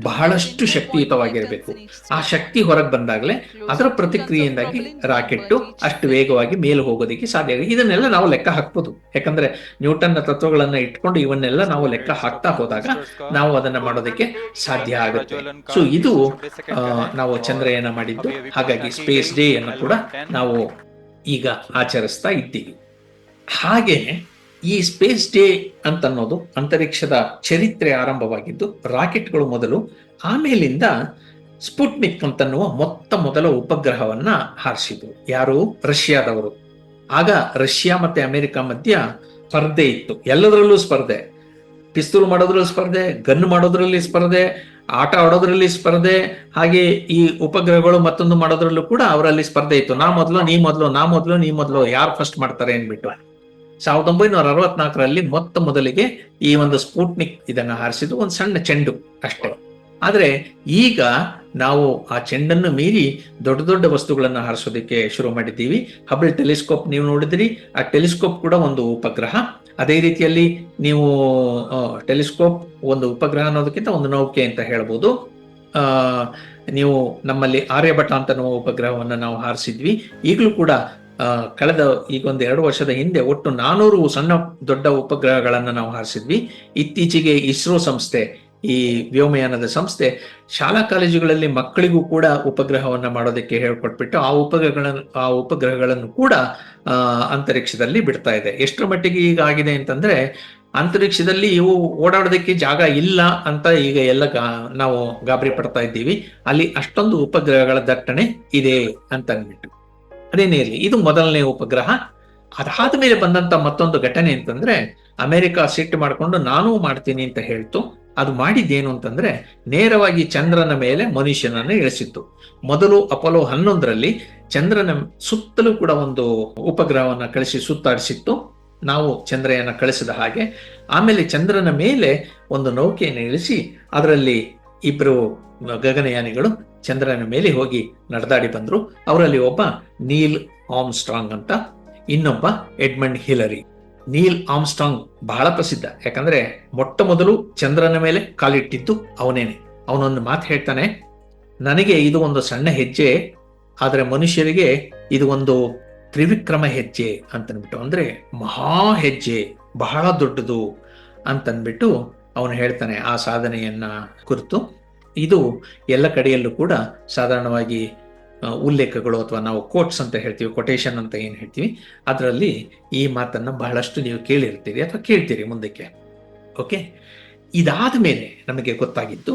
ಬಹಳಷ್ಟು ಶಕ್ತಿಯುತವಾಗಿರಬೇಕು. ಆ ಶಕ್ತಿ ಹೊರಗೆ ಬಂದಾಗಲೇ ಅದರ ಪ್ರತಿಕ್ರಿಯೆಯಿಂದಾಗಿ ರಾಕೆಟ್ ಅಷ್ಟು ವೇಗವಾಗಿ ಮೇಲೆ ಹೋಗೋದಕ್ಕೆ ಸಾಧ್ಯ ಇದನ್ನೆಲ್ಲ ನಾವು ಲೆಕ್ಕ ಹಾಕ್ಬೋದು. ಯಾಕಂದ್ರೆ ನ್ಯೂಟನ್ನ ತತ್ವಗಳನ್ನ ಇಟ್ಕೊಂಡು ಇವನ್ನೆಲ್ಲ ನಾವು ಲೆಕ್ಕ ಹಾಕ್ತಾ ಹೋದಾಗ ನಾವು ಅದನ್ನ ಮಾಡೋದಕ್ಕೆ ಸಾಧ್ಯ ಆಗುತ್ತೆ. ಸೊ ಇದು ನಾವು ಚಂದ್ರಯಾನ ಮಾಡಿದ್ದು. ಹಾಗಾಗಿ ಸ್ಪೇಸ್ ಡೇ ಅನ್ನು ಕೂಡ ನಾವು ಈಗ ಆಚರಿಸ್ತಾ ಇದ್ದೀವಿ. ಹಾಗೆ ಈ ಸ್ಪೇಸ್ ಡೇ ಅಂತ ಅನ್ನೋದು ಅಂತರಿಕ್ಷದ ಚರಿತ್ರೆ ಆರಂಭವಾಗಿದ್ದು ರಾಕೆಟ್ಗಳು ಮೊದಲು ಆಮೇಲಿಂದ ಸ್ಪುಟ್ನಿಕ್ ಅಂತನ್ನುವ ಮೊತ್ತ ಮೊದಲ ಉಪಗ್ರಹವನ್ನ ಹಾರಿಸಿದ್ರು. ಯಾರು? ರಷ್ಯಾದವರು. ಆಗ ರಷ್ಯಾ ಮತ್ತೆ ಅಮೆರಿಕ ಮಧ್ಯ ಸ್ಪರ್ಧೆ ಇತ್ತು. ಎಲ್ಲದರಲ್ಲೂ ಸ್ಪರ್ಧೆ. ಪಿಸ್ತೂಲ್ ಮಾಡೋದ್ರಲ್ಲಿ ಸ್ಪರ್ಧೆ, ಗನ್ ಮಾಡೋದ್ರಲ್ಲಿ ಸ್ಪರ್ಧೆ, ಆಟ ಆಡೋದ್ರಲ್ಲಿ ಸ್ಪರ್ಧೆ, ಹಾಗೆ ಈ ಉಪಗ್ರಹಗಳು ಮತ್ತೊಂದು ಮಾಡೋದ್ರಲ್ಲೂ ಕೂಡ ಅವರಲ್ಲಿ ಸ್ಪರ್ಧೆ ಇತ್ತು. ನಾ ಮೊದಲು, ನೀ ಮೊದಲು, ನಾ ಮೊದಲು, ನೀ ಮೊದಲು, ಯಾರು ಫಸ್ಟ್ ಮಾಡ್ತಾರೆ ಅಂದ್ಬಿಟ್ಟು. ಸಾವಿರದ ಒಂಬೈನೂರ ಅರವತ್ನಾಲ್ಕರಲ್ಲಿ ಮೊತ್ತ ಮೊದಲಿಗೆ ಈ ಒಂದು ಸ್ಪೂಟ್ನಿಕ್ ಇದನ್ನ ಹಾರಿಸಿದ್ದು, ಒಂದು ಸಣ್ಣ ಚೆಂಡು ಅಷ್ಟೇ. ಆದ್ರೆ ಈಗ ನಾವು ಆ ಚೆಂಡನ್ನು ಮೀರಿ ದೊಡ್ಡ ದೊಡ್ಡ ವಸ್ತುಗಳನ್ನು ಹಾರಿಸೋದಕ್ಕೆ ಶುರು ಮಾಡಿದ್ದೀವಿ. ಹಬಲ್ ಟೆಲಿಸ್ಕೋಪ್ ನೀವು ನೋಡಿದ್ರಿ, ಆ ಟೆಲಿಸ್ಕೋಪ್ ಕೂಡ ಒಂದು ಉಪಗ್ರಹ. ಅದೇ ರೀತಿಯಲ್ಲಿ ನೀವು ಟೆಲಿಸ್ಕೋಪ್ ಒಂದು ಉಪಗ್ರಹ ಅನ್ನೋದಕ್ಕಿಂತ ಒಂದು ನೌಕೆ ಅಂತ ಹೇಳ್ಬೋದು. ನೀವು ನಮ್ಮಲ್ಲಿ ಆರ್ಯಭಟ ಅಂತ ಅನ್ನುವ ಉಪಗ್ರಹವನ್ನು ನಾವು ಹಾರಿಸಿದ್ವಿ. ಈಗಲೂ ಕೂಡ ಕಳೆದ ಈಗ ಒಂದು ಎರಡು ವರ್ಷದ ಹಿಂದೆ ಒಟ್ಟು ನಾನೂರು ಸಣ್ಣ ದೊಡ್ಡ ಉಪಗ್ರಹಗಳನ್ನು ನಾವು ಹಾರಿಸಿದ್ವಿ. ಇತ್ತೀಚೆಗೆ ಇಸ್ರೋ ಸಂಸ್ಥೆ ಈ ವ್ಯೋಮಯಾನದ ಸಂಸ್ಥೆ ಶಾಲಾ ಕಾಲೇಜುಗಳಲ್ಲಿ ಮಕ್ಕಳಿಗೂ ಕೂಡ ಉಪಗ್ರಹವನ್ನ ಮಾಡೋದಕ್ಕೆ ಹೇಳ್ಕೊಟ್ಬಿಟ್ಟು ಆ ಉಪಗ್ರಹಗಳನ್ನು ಆ ಉಪಗ್ರಹಗಳನ್ನು ಕೂಡ ಅಂತರಿಕ್ಷದಲ್ಲಿ ಬಿಡ್ತಾ ಇದೆ. ಎಷ್ಟರ ಮಟ್ಟಿಗೆ ಈಗ ಆಗಿದೆ ಅಂತಂದ್ರೆ ಅಂತರಿಕ್ಷದಲ್ಲಿ ಇವು ಓಡಾಡೋದಕ್ಕೆ ಜಾಗ ಇಲ್ಲ ಅಂತ ಈಗ ಎಲ್ಲ ಗಾ- ನಾವು ಗಾಬರಿ ಪಡ್ತಾ ಇದ್ದೀವಿ. ಅಲ್ಲಿ ಅಷ್ಟೊಂದು ಉಪಗ್ರಹಗಳ ದಟ್ಟಣೆ ಇದೆ ಅಂತ ಅಂದ್ಬಿಟ್ಟು. ಅದೇನೇ ಇರಲಿ, ಇದು ಮೊದಲನೇ ಉಪಗ್ರಹ. ಅದಾದ ಮೇಲೆ ಬಂದಂತ ಮತ್ತೊಂದು ಘಟನೆ ಅಂತಂದ್ರೆ ಅಮೆರಿಕ ಸಿಟ್ಟು ಮಾಡಿಕೊಂಡು ನಾನೂ ಮಾಡ್ತೀನಿ ಅಂತ ಹೇಳ್ತು. ಅದು ಮಾಡಿದ್ದೇನು ಅಂತಂದ್ರೆ ನೇರವಾಗಿ ಚಂದ್ರನ ಮೇಲೆ ಮನುಷ್ಯನನ್ನು ಇಳಿಸಿತ್ತು. ಮೊದಲು ಅಪೋಲೋ ಹನ್ನೊಂದರಲ್ಲಿ ಚಂದ್ರನ ಸುತ್ತಲೂ ಕೂಡ ಒಂದು ಉಪಗ್ರಹವನ್ನು ಕಳಿಸಿ ಸುತ್ತಾಡಿಸಿತ್ತು. ನಾವು ಚಂದ್ರಯಾನ ಕಳಿಸಿದ ಹಾಗೆ ಆಮೇಲೆ ಚಂದ್ರನ ಮೇಲೆ ಒಂದು ನೌಕೆಯನ್ನು ಇಳಿಸಿ ಅದರಲ್ಲಿ ಇಬ್ಬರು ಗಗನಯಾನಿಗಳು ಚಂದ್ರನ ಮೇಲೆ ಹೋಗಿ ನಡೆದಾಡಿ ಬಂದರು. ಅವರಲ್ಲಿ ಒಬ್ಬ ನೀಲ್ ಆಮ್ಸ್ಟ್ರಾಂಗ್ ಅಂತ, ಇನ್ನೊಬ್ಬ ಎಡ್ಮಂಡ್ ಹಿಲರಿ. ನೀಲ್ ಆಮ್ಸ್ಟಾಂಗ್ ಬಹಳ ಪ್ರಸಿದ್ಧ. ಯಾಕಂದ್ರೆ ಮೊಟ್ಟ ಮೊದಲು ಚಂದ್ರನ ಮೇಲೆ ಕಾಲಿಟ್ಟಿದ್ದು ಅವನೇನೆ. ಅವನೊಂದು ಮಾತು ಹೇಳ್ತಾನೆ, ನನಗೆ ಇದು ಒಂದು ಸಣ್ಣ ಹೆಜ್ಜೆ, ಆದರೆ ಮನುಷ್ಯರಿಗೆ ಇದು ಒಂದು ತ್ರಿವಿಕ್ರಮ ಹೆಜ್ಜೆ ಅಂತನ್ಬಿಟ್ಟು. ಅಂದ್ರೆ ಮಹಾ ಹೆಜ್ಜೆ, ಬಹಳ ದೊಡ್ಡದು ಅಂತನ್ಬಿಟ್ಟು ಅವನು ಹೇಳ್ತಾನೆ ಆ ಸಾಧನೆಯನ್ನ ಕುರಿತು. ಇದು ಎಲ್ಲ ಕಡೆಯಲ್ಲೂ ಕೂಡ ಸಾಧಾರಣವಾಗಿ ಉಲ್ಲೇಖಗಳು ಅಥವಾ ನಾವು ಕೋಟ್ಸ್ ಅಂತ ಹೇಳ್ತೀವಿ ಕೊಟೇಶನ್ ಅಂತ ಏನು ಹೇಳ್ತೀವಿ, ಅದರಲ್ಲಿ ಈ ಮಾತನ್ನ ಬಹಳಷ್ಟು ನೀವು ಕೇಳಿರ್ತೀರಿ ಅಥವಾ ಕೇಳ್ತೀರಿ ಮುಂದಕ್ಕೆ. ಓಕೆ ಇದಾದ ಮೇಲೆ ನಮಗೆ ಗೊತ್ತಾಗಿದ್ದು,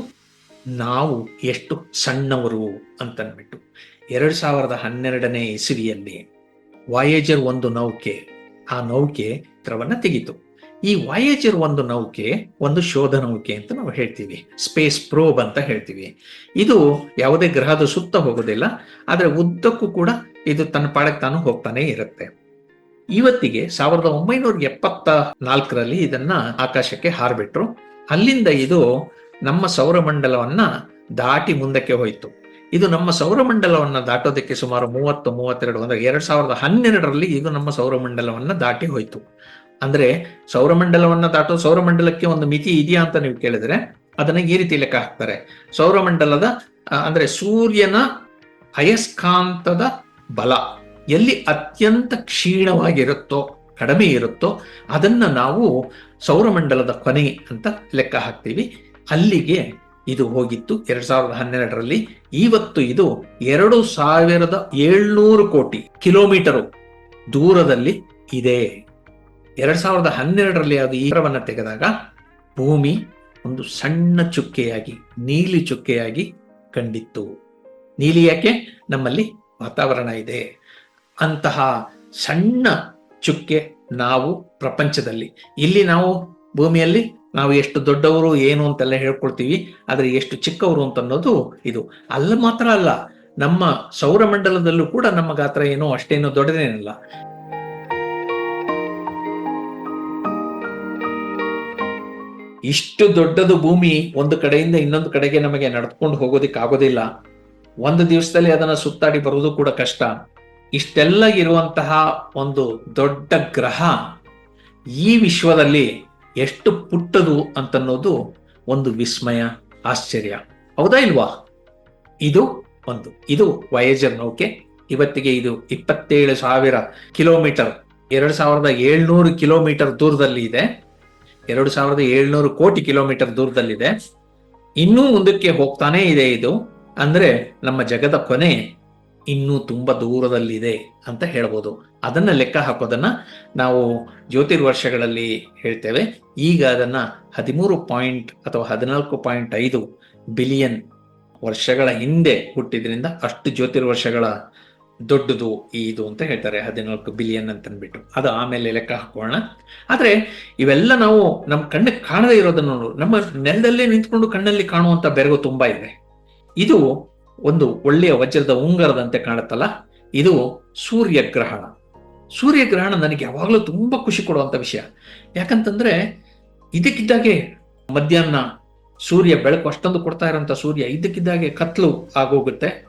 ನಾವು ಎಷ್ಟು ಸಣ್ಣವರು ಅಂತನ್ಬಿಟ್ಟು. ಎರಡು ಸಾವಿರದ ಹನ್ನೆರಡನೇ ಇಸವಿಯಲ್ಲಿ ವಾಯೇಜರ್ ಒಂದು ನೌಕೆ, ಆ ನೌಕೆ ಚಿತ್ರವನ್ನು ತೆಗಿತು. ಈ ವಾಯೇಜರ್ ಒಂದು ನೌಕೆ, ಒಂದು ಶೋಧ ನೌಕೆ ಅಂತ ನಾವು ಹೇಳ್ತೀವಿ. ಸ್ಪೇಸ್ ಪ್ರೋಬ್ ಅಂತ ಹೇಳ್ತೀವಿ. ಇದು ಯಾವುದೇ ಗ್ರಹದ ಸುತ್ತ ಹೋಗೋದಿಲ್ಲ, ಆದರೆ ಉದ್ದಕ್ಕೂ ಕೂಡ ಇದು ತನ್ನ ಪಾಡಕ್ಕೆ ತಾನು ಹೋಗ್ತಾನೆ ಇರುತ್ತೆ. ಇವತ್ತಿಗೆ ಸಾವಿರದ ಒಂಬೈನೂರ ಎಪ್ಪತ್ತ ನಾಲ್ಕರಲ್ಲಿ ಇದನ್ನ ಆಕಾಶಕ್ಕೆ ಹಾರ್ಬಿಟ್ರು. ಅಲ್ಲಿಂದ ಇದು ನಮ್ಮ ಸೌರಮಂಡಲವನ್ನ ದಾಟಿ ಮುಂದಕ್ಕೆ ಹೋಯಿತು. ಇದು ನಮ್ಮ ಸೌರಮಂಡಲವನ್ನ ದಾಟೋದಕ್ಕೆ ಸುಮಾರು ಮೂವತ್ತು, ಮೂವತ್ತೆರಡು ಅಂದ್ರೆ ಎರಡ್ ಸಾವಿರದ ಹನ್ನೆರಡರಲ್ಲಿ ಇದು ನಮ್ಮ ಸೌರಮಂಡಲವನ್ನ ದಾಟಿ ಹೋಯಿತು. ಅಂದ್ರೆ ಸೌರಮಂಡಲವನ್ನ ದಾಟೋ ಸೌರಮಂಡಲಕ್ಕೆ ಒಂದು ಮಿತಿ ಇದೆಯಾ ಅಂತ ನೀವು ಕೇಳಿದ್ರೆ ಅದನ್ನ ಈ ರೀತಿ ಲೆಕ್ಕ ಹಾಕ್ತಾರೆ. ಸೌರಮಂಡಲದ ಅಂದ್ರೆ ಸೂರ್ಯನ ಅಯಸ್ಕಾಂತದ ಬಲ ಎಲ್ಲಿ ಅತ್ಯಂತ ಕ್ಷೀಣವಾಗಿರುತ್ತೋ, ಕಡಿಮೆ ಇರುತ್ತೋ ಅದನ್ನ ನಾವು ಸೌರಮಂಡಲದ ಕೊನೆ ಅಂತ ಲೆಕ್ಕ ಹಾಕ್ತೀವಿ. ಅಲ್ಲಿಗೆ ಇದು ಹೋಗಿತ್ತು ಎರಡ್ ಸಾವಿರದ ಹನ್ನೆರಡರಲ್ಲಿ. ಇವತ್ತು ಇದು ಎರಡು ಸಾವಿರದ ಏಳ್ನೂರು ಕೋಟಿ ಕಿಲೋಮೀಟರು ದೂರದಲ್ಲಿ ಇದೆ. ಎರಡ್ ಸಾವಿರದ ಹನ್ನೆರಡರಲ್ಲಿ ಅದು ಚಿತ್ರವನ್ನು ತೆಗೆದಾಗ ಭೂಮಿ ಒಂದು ಸಣ್ಣ ಚುಕ್ಕೆಯಾಗಿ, ನೀಲಿ ಚುಕ್ಕೆಯಾಗಿ ಕಂಡಿತ್ತು. ನೀಲಿ ಯಾಕೆ? ನಮ್ಮಲ್ಲಿ ವಾತಾವರಣ ಇದೆ. ಅಂತಹ ಸಣ್ಣ ಚುಕ್ಕೆ ನಾವು ಪ್ರಪಂಚದಲ್ಲಿ. ಇಲ್ಲಿ ನಾವು ಭೂಮಿಯಲ್ಲಿ ನಾವು ಎಷ್ಟು ದೊಡ್ಡವರು, ಏನು ಅಂತೆಲ್ಲ ಹೇಳ್ಕೊಳ್ತೀವಿ, ಆದರೆ ಎಷ್ಟು ಚಿಕ್ಕವರು ಅಂತ ಅನ್ನೋದು ಇದು. ಅಲ್ಲ ಮಾತ್ರ ಅಲ್ಲ, ನಮ್ಮ ಸೌರಮಂಡಲದಲ್ಲೂ ಕೂಡ ನಮ್ಮ ಗಾತ್ರ ಏನೋ ಅಷ್ಟೇನೋ ದೊಡ್ಡದೇನಲ್ಲ. ಇಷ್ಟು ದೊಡ್ಡದು ಭೂಮಿ ಒಂದು ಕಡೆಯಿಂದ ಇನ್ನೊಂದು ಕಡೆಗೆ ನಮಗೆ ನಡೆದುಕೊಂಡು ಹೋಗೋದಿಕ್ಕೆ ಆಗೋದಿಲ್ಲ ಒಂದು ದಿವಸದಲ್ಲಿ ಅದನ್ನ ಸುತ್ತಾಡಿ ಬರುವುದು ಕೂಡ ಕಷ್ಟ. ಇಷ್ಟೆಲ್ಲ ಇರುವಂತಹ ಒಂದು ದೊಡ್ಡ ಗ್ರಹ ಈ ವಿಶ್ವದಲ್ಲಿ ಎಷ್ಟು ಪುಟ್ಟದು ಅಂತನ್ನೋದು ಒಂದು ವಿಸ್ಮಯ, ಆಶ್ಚರ್ಯ. ಹೌದಾ ಇಲ್ವಾ? ಇದು ಒಂದು. ಇದು ವಯೇಜರ್ ನೌಕೆ. ಇವತ್ತಿಗೆ ಇದು ಇಪ್ಪತ್ತೇಳು ಸಾವಿರ ಕಿಲೋಮೀಟರ್. ಎರಡು ಸಾವಿರದ ಏಳ್ನೂರು ಕಿಲೋಮೀಟರ್ ದೂರದಲ್ಲಿ ಇದೆ. ಎರಡು ಸಾವಿರದ ಏಳ್ನೂರು ಕೋಟಿ ಕಿಲೋಮೀಟರ್ ದೂರದಲ್ಲಿದೆ. ಇನ್ನೂ ಮುಂದಕ್ಕೆ ಹೋಗ್ತಾನೇ ಇದೆ ಇದು. ಅಂದ್ರೆ ನಮ್ಮ ಜಗದ ಕೊನೆ ಇನ್ನೂ ತುಂಬಾ ದೂರದಲ್ಲಿದೆ ಅಂತ ಹೇಳ್ಬೋದು. ಅದನ್ನ ಲೆಕ್ಕ ಹಾಕೋದನ್ನ ನಾವು ಜ್ಯೋತಿರ್ವರ್ಷಗಳಲ್ಲಿ ಹೇಳ್ತೇವೆ. ಈಗ ಅದನ್ನ ಹದಿಮೂರು ಪಾಯಿಂಟ್ ಅಥವಾ ಹದಿನಾಲ್ಕು ಪಾಯಿಂಟ್ ಐದು ಬಿಲಿಯನ್ ವರ್ಷಗಳ ಹಿಂದೆ ಹುಟ್ಟಿದ್ರಿಂದ ಅಷ್ಟು ಜ್ಯೋತಿರ್ವರ್ಷಗಳ ದೊಡ್ಡದು ಇದು ಅಂತ ಹೇಳ್ತಾರೆ, ಹದಿನಾಲ್ಕು ಬಿಲಿಯನ್ ಅಂತ ಅದು ಆಮೇಲೆ ಲೆಕ್ಕ ಹಾಕೋಣ. ಆದ್ರೆ ಇವೆಲ್ಲ ನಾವು ನಮ್ಮ ಕಣ್ಣಿಗೆ ಕಾಣದೇ ಇರೋದನ್ನು ನೋಡು. ನಮ್ಮ ನೆಲದಲ್ಲೇ ನಿಂತ್ಕೊಂಡು ಕಣ್ಣಲ್ಲಿ ಕಾಣುವಂತ ಬೆರಗು ತುಂಬಾ ಇದೆ. ಇದು ಒಂದು ಒಳ್ಳೆಯ ವಜ್ರದ ಉಂಗರದಂತೆ ಕಾಣುತ್ತಲ್ಲ? ಇದು ಸೂರ್ಯಗ್ರಹಣ. ಸೂರ್ಯಗ್ರಹಣ ನನಗೆ ಯಾವಾಗಲೂ ತುಂಬಾ ಖುಷಿ ಕೊಡುವಂತ ವಿಷಯ. ಯಾಕಂತಂದ್ರೆ ಇದಕ್ಕಿದ್ದಾಗೆ ಮಧ್ಯಾಹ್ನ ಸೂರ್ಯ ಬೆಳಕು ಅಷ್ಟೊಂದು ಕೊಡ್ತಾ ಇರೋಂಥ ಸೂರ್ಯ ಇದಕ್ಕಿದ್ದಾಗೆ ಕತ್ಲು ಆಗೋಗುತ್ತೆ.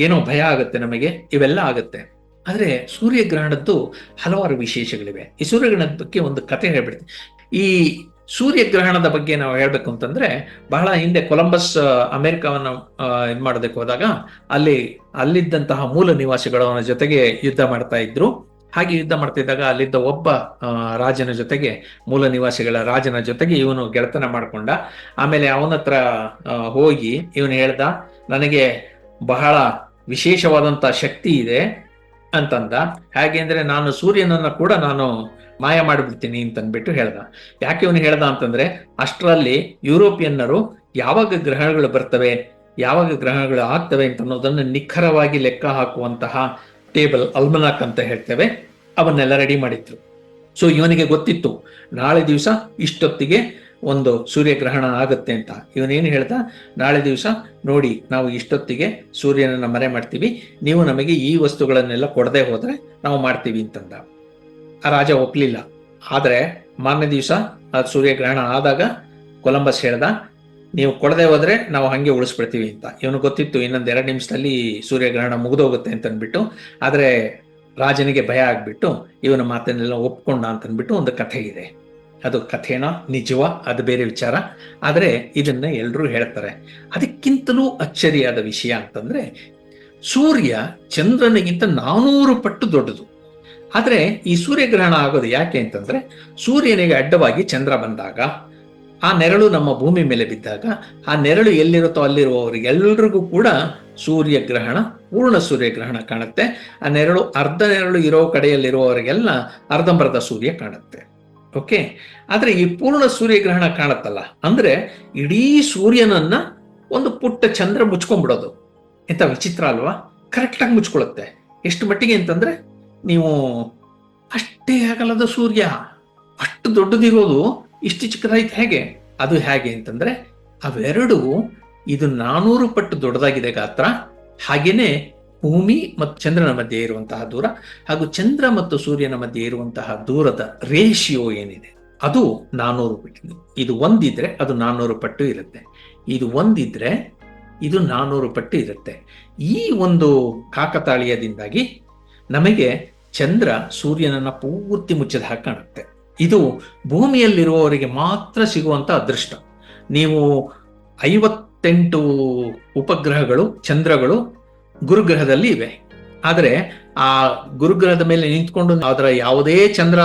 ಏನೋ ಭಯ ಆಗುತ್ತೆ ನಮಗೆ? ಇವೆಲ್ಲ ಆಗುತ್ತೆ. ಆದರೆ ಸೂರ್ಯಗ್ರಹಣದ್ದು ಹಲವಾರು ವಿಶೇಷಗಳಿವೆ. ಈ ಸೂರ್ಯಗ್ರಹಣದ ಬಗ್ಗೆ ಒಂದು ಕತೆ ಹೇಳ್ಬಿಡ್ತೀನಿ. ಈ ಸೂರ್ಯಗ್ರಹಣದ ಬಗ್ಗೆ ನಾವು ಹೇಳ್ಬೇಕು ಅಂತಂದ್ರೆ, ಬಹಳ ಹಿಂದೆ ಕೊಲಂಬಸ್ ಅಮೆರಿಕವನ್ನು ಇದು ಮಾಡೋದಕ್ಕೆ ಹೋದಾಗ ಅಲ್ಲಿ, ಅಲ್ಲಿದ್ದಂತಹ ಮೂಲ ನಿವಾಸಿಗಳ ಜೊತೆಗೆ ಯುದ್ಧ ಮಾಡ್ತಾ ಇದ್ರು. ಹಾಗೆ ಯುದ್ಧ ಮಾಡ್ತಿದ್ದಾಗ ಅಲ್ಲಿದ್ದ ಒಬ್ಬ ರಾಜನ ಜೊತೆಗೆ, ಮೂಲ ನಿವಾಸಿಗಳ ರಾಜನ ಜೊತೆಗೆ ಇವನು ಗೆಳೆತನ ಮಾಡ್ಕೊಂಡ. ಆಮೇಲೆ ಅವನತ್ರ ಹೋಗಿ ಇವನು ಹೇಳ್ದ, ನನಗೆ ಬಹಳ ವಿಶೇಷವಾದಂತ ಶಕ್ತಿ ಇದೆ ಅಂತಂದ. ಹಾಗೆ ಅಂದ್ರೆ ನಾನು ಸೂರ್ಯನನ್ನ ಕೂಡ ನಾನು ಮಾಯ ಮಾಡಿಬಿಡ್ತೀನಿ ಅಂತಂದ್ಬಿಟ್ಟು ಹೇಳ್ದ. ಯಾಕೆ ಇವನು ಹೇಳ್ದ ಅಂತಂದ್ರೆ, ಅಷ್ಟರಲ್ಲಿ ಯುರೋಪಿಯನ್ನರು ಯಾವಾಗ ಗ್ರಹಣಗಳು ಬರ್ತವೆ, ಯಾವಾಗ ಗ್ರಹಣಗಳು ಆಗ್ತವೆ ಅಂತ ಅನ್ನೋದನ್ನು ನಿಖರವಾಗಿ ಲೆಕ್ಕ ಹಾಕುವಂತಹ ಟೇಬಲ್ ಅಲ್ಮನಾಕ್ ಅಂತ ಹೇಳ್ತೇವೆ, ಅವನ್ನೆಲ್ಲ ರೆಡಿ ಮಾಡಿದ್ರು. ಸೊ ಇವನಿಗೆ ಗೊತ್ತಿತ್ತು, ನಾಳೆ ದಿವಸ ಇಷ್ಟೊತ್ತಿಗೆ ಒಂದು ಸೂರ್ಯಗ್ರಹಣ ಆಗುತ್ತೆ ಅಂತ. ಇವನೇನು ಹೇಳ್ತಾ ನಾಳೆ ದಿವಸ ನೋಡಿ, ನಾವು ಇಷ್ಟೊತ್ತಿಗೆ ಸೂರ್ಯನನ್ನ ಮರೆ ಮಾಡ್ತೀವಿ. ನೀವು ನಮಗೆ ಈ ವಸ್ತುಗಳನ್ನೆಲ್ಲ ಕೊಡದೆ ಹೋದ್ರೆ ನಾವು ಮಾಡ್ತೀವಿ ಅಂತಂದ. ಆ ರಾಜ ಒಪ್ಲಿಲ್ಲ. ಆದರೆ ಮಾರನೇ ದಿವಸ ಆ ಸೂರ್ಯಗ್ರಹಣ ಆದಾಗ ಕೊಲಂಬಸ್ ಹೇಳ್ದ, ನೀವು ಕೊಡದೆ ಹೋದ್ರೆ ನಾವು ಹಾಗೆ ಉಳಿಸ್ಬಿಡ್ತೀವಿ ಅಂತ. ಇವನು ಗೊತ್ತಿತ್ತು, ಇನ್ನೊಂದು ಎರಡು ನಿಮಿಷದಲ್ಲಿ ಸೂರ್ಯಗ್ರಹಣ ಮುಗಿದೋಗುತ್ತೆ ಅಂತ ಅಂದ್ಬಿಟ್ಟು ಆದರೆ ರಾಜನಿಗೆ ಭಯ ಆಗ್ಬಿಟ್ಟು, ಇವನ ಮಾತನ್ನೆಲ್ಲ ಒಪ್ಕೊಂಡ ಅಂತ ಅಂದ್ಬಿಟ್ಟು ಒಂದು ಕಥೆ ಇದೆ. ಅದು ಕಥೆನೋ, ನಿಜವ, ಅದು ಬೇರೆ ವಿಚಾರ. ಆದರೆ ಇದನ್ನ ಎಲ್ಲರೂ ಹೇಳ್ತಾರೆ. ಅದಕ್ಕಿಂತಲೂ ಅಚ್ಚರಿಯಾದ ವಿಷಯ ಅಂತಂದ್ರೆ, ಸೂರ್ಯ ಚಂದ್ರನಿಗಿಂತ ನಾನೂರು ಪಟ್ಟು ದೊಡ್ಡದು. ಆದರೆ ಈ ಸೂರ್ಯಗ್ರಹಣ ಆಗೋದು ಯಾಕೆ ಅಂತಂದ್ರೆ, ಸೂರ್ಯನಿಗೆ ಅಡ್ಡವಾಗಿ ಚಂದ್ರ ಬಂದಾಗ, ಆ ನೆರಳು ನಮ್ಮ ಭೂಮಿ ಮೇಲೆ ಬಿದ್ದಾಗ, ಆ ನೆರಳು ಎಲ್ಲಿರುತ್ತೋ ಅಲ್ಲಿರುವವರಿಗೆಲ್ಲರಿಗೂ ಕೂಡ ಸೂರ್ಯಗ್ರಹಣ, ಪೂರ್ಣ ಸೂರ್ಯಗ್ರಹಣ ಕಾಣುತ್ತೆ. ಆ ನೆರಳು ಅರ್ಧ ನೆರಳು ಇರೋ ಕಡೆಯಲ್ಲಿರುವವರಿಗೆಲ್ಲ ಅರ್ಧಂಬರ್ಧ ಸೂರ್ಯ ಕಾಣುತ್ತೆ. ಓಕೆ ಆದರೆ ಈ ಪೂರ್ಣ ಸೂರ್ಯಗ್ರಹಣ ಕಾಣತ್ತಲ್ಲ. ಅಂದ್ರೆ ಇಡೀ ಸೂರ್ಯನನ್ನ ಒಂದು ಪುಟ್ಟ ಚಂದ್ರ ಮುಚ್ಕೊಂಡ್ಬಿಡೋದು. ಎಂತ ವಿಚಿತ್ರ ಅಲ್ವಾ? ಕರೆಕ್ಟಾಗಿ ಮುಚ್ಕೊಳ್ಳುತ್ತೆ. ಎಷ್ಟು ಮಟ್ಟಿಗೆ ಅಂತಂದ್ರೆ ನೀವು ಅಷ್ಟೇ ಆಗಲ್ಲದ ಸೂರ್ಯ. ಅಷ್ಟು ದೊಡ್ಡದಿರೋದು ಇಷ್ಟು ಚಿಕ್ಕದಾಯ್ತು ಹೇಗೆ? ಅದು ಹೇಗೆ ಅಂತಂದ್ರೆ ಅವೆರಡು ಇದು ನಾನೂರು ಪಟ್ಟು ದೊಡ್ಡದಾಗಿದೆ ಗಾತ್ರ. ಹಾಗೇನೆ ಭೂಮಿ ಮತ್ತು ಚಂದ್ರನ ಮಧ್ಯೆ ಇರುವಂತಹ ದೂರ ಹಾಗೂ ಚಂದ್ರ ಮತ್ತು ಸೂರ್ಯನ ಮಧ್ಯೆ ಇರುವಂತಹ ದೂರದ ರೇಷಿಯೋ ಏನಿದೆ? ಅದು ನಾನೂರು ಪಟ್ಟು ಇದು ಒಂದಿದ್ರೆ ಅದು ನಾನೂರು ಪಟ್ಟು ಇರುತ್ತೆ. ಇದು ಒಂದಿದ್ರೆ ಇದು ನಾನೂರು ಪಟ್ಟು ಇರುತ್ತೆ. ಈ ಒಂದು ಕಾಕತಾಳೀಯದಿಂದಾಗಿ ನಮಗೆ ಚಂದ್ರ ಸೂರ್ಯನನ್ನ ಪೂರ್ತಿ ಮುಚ್ಚಿದ ಹಾಗೆ ಕಾಣುತ್ತೆ. ಇದು ಭೂಮಿಯಲ್ಲಿರುವವರಿಗೆ ಮಾತ್ರ ಸಿಗುವಂತ ಅದೃಷ್ಟ. ನೀವು ಐವತ್ತೆಂಟು ಉಪಗ್ರಹಗಳು, ಚಂದ್ರಗಳು ಗುರುಗ್ರಹದಲ್ಲಿ ಇವೆ. ಆದರೆ ಆ ಗುರುಗ್ರಹದ ಮೇಲೆ ನಿಂತ್ಕೊಂಡು ಅದರ ಯಾವುದೇ ಚಂದ್ರ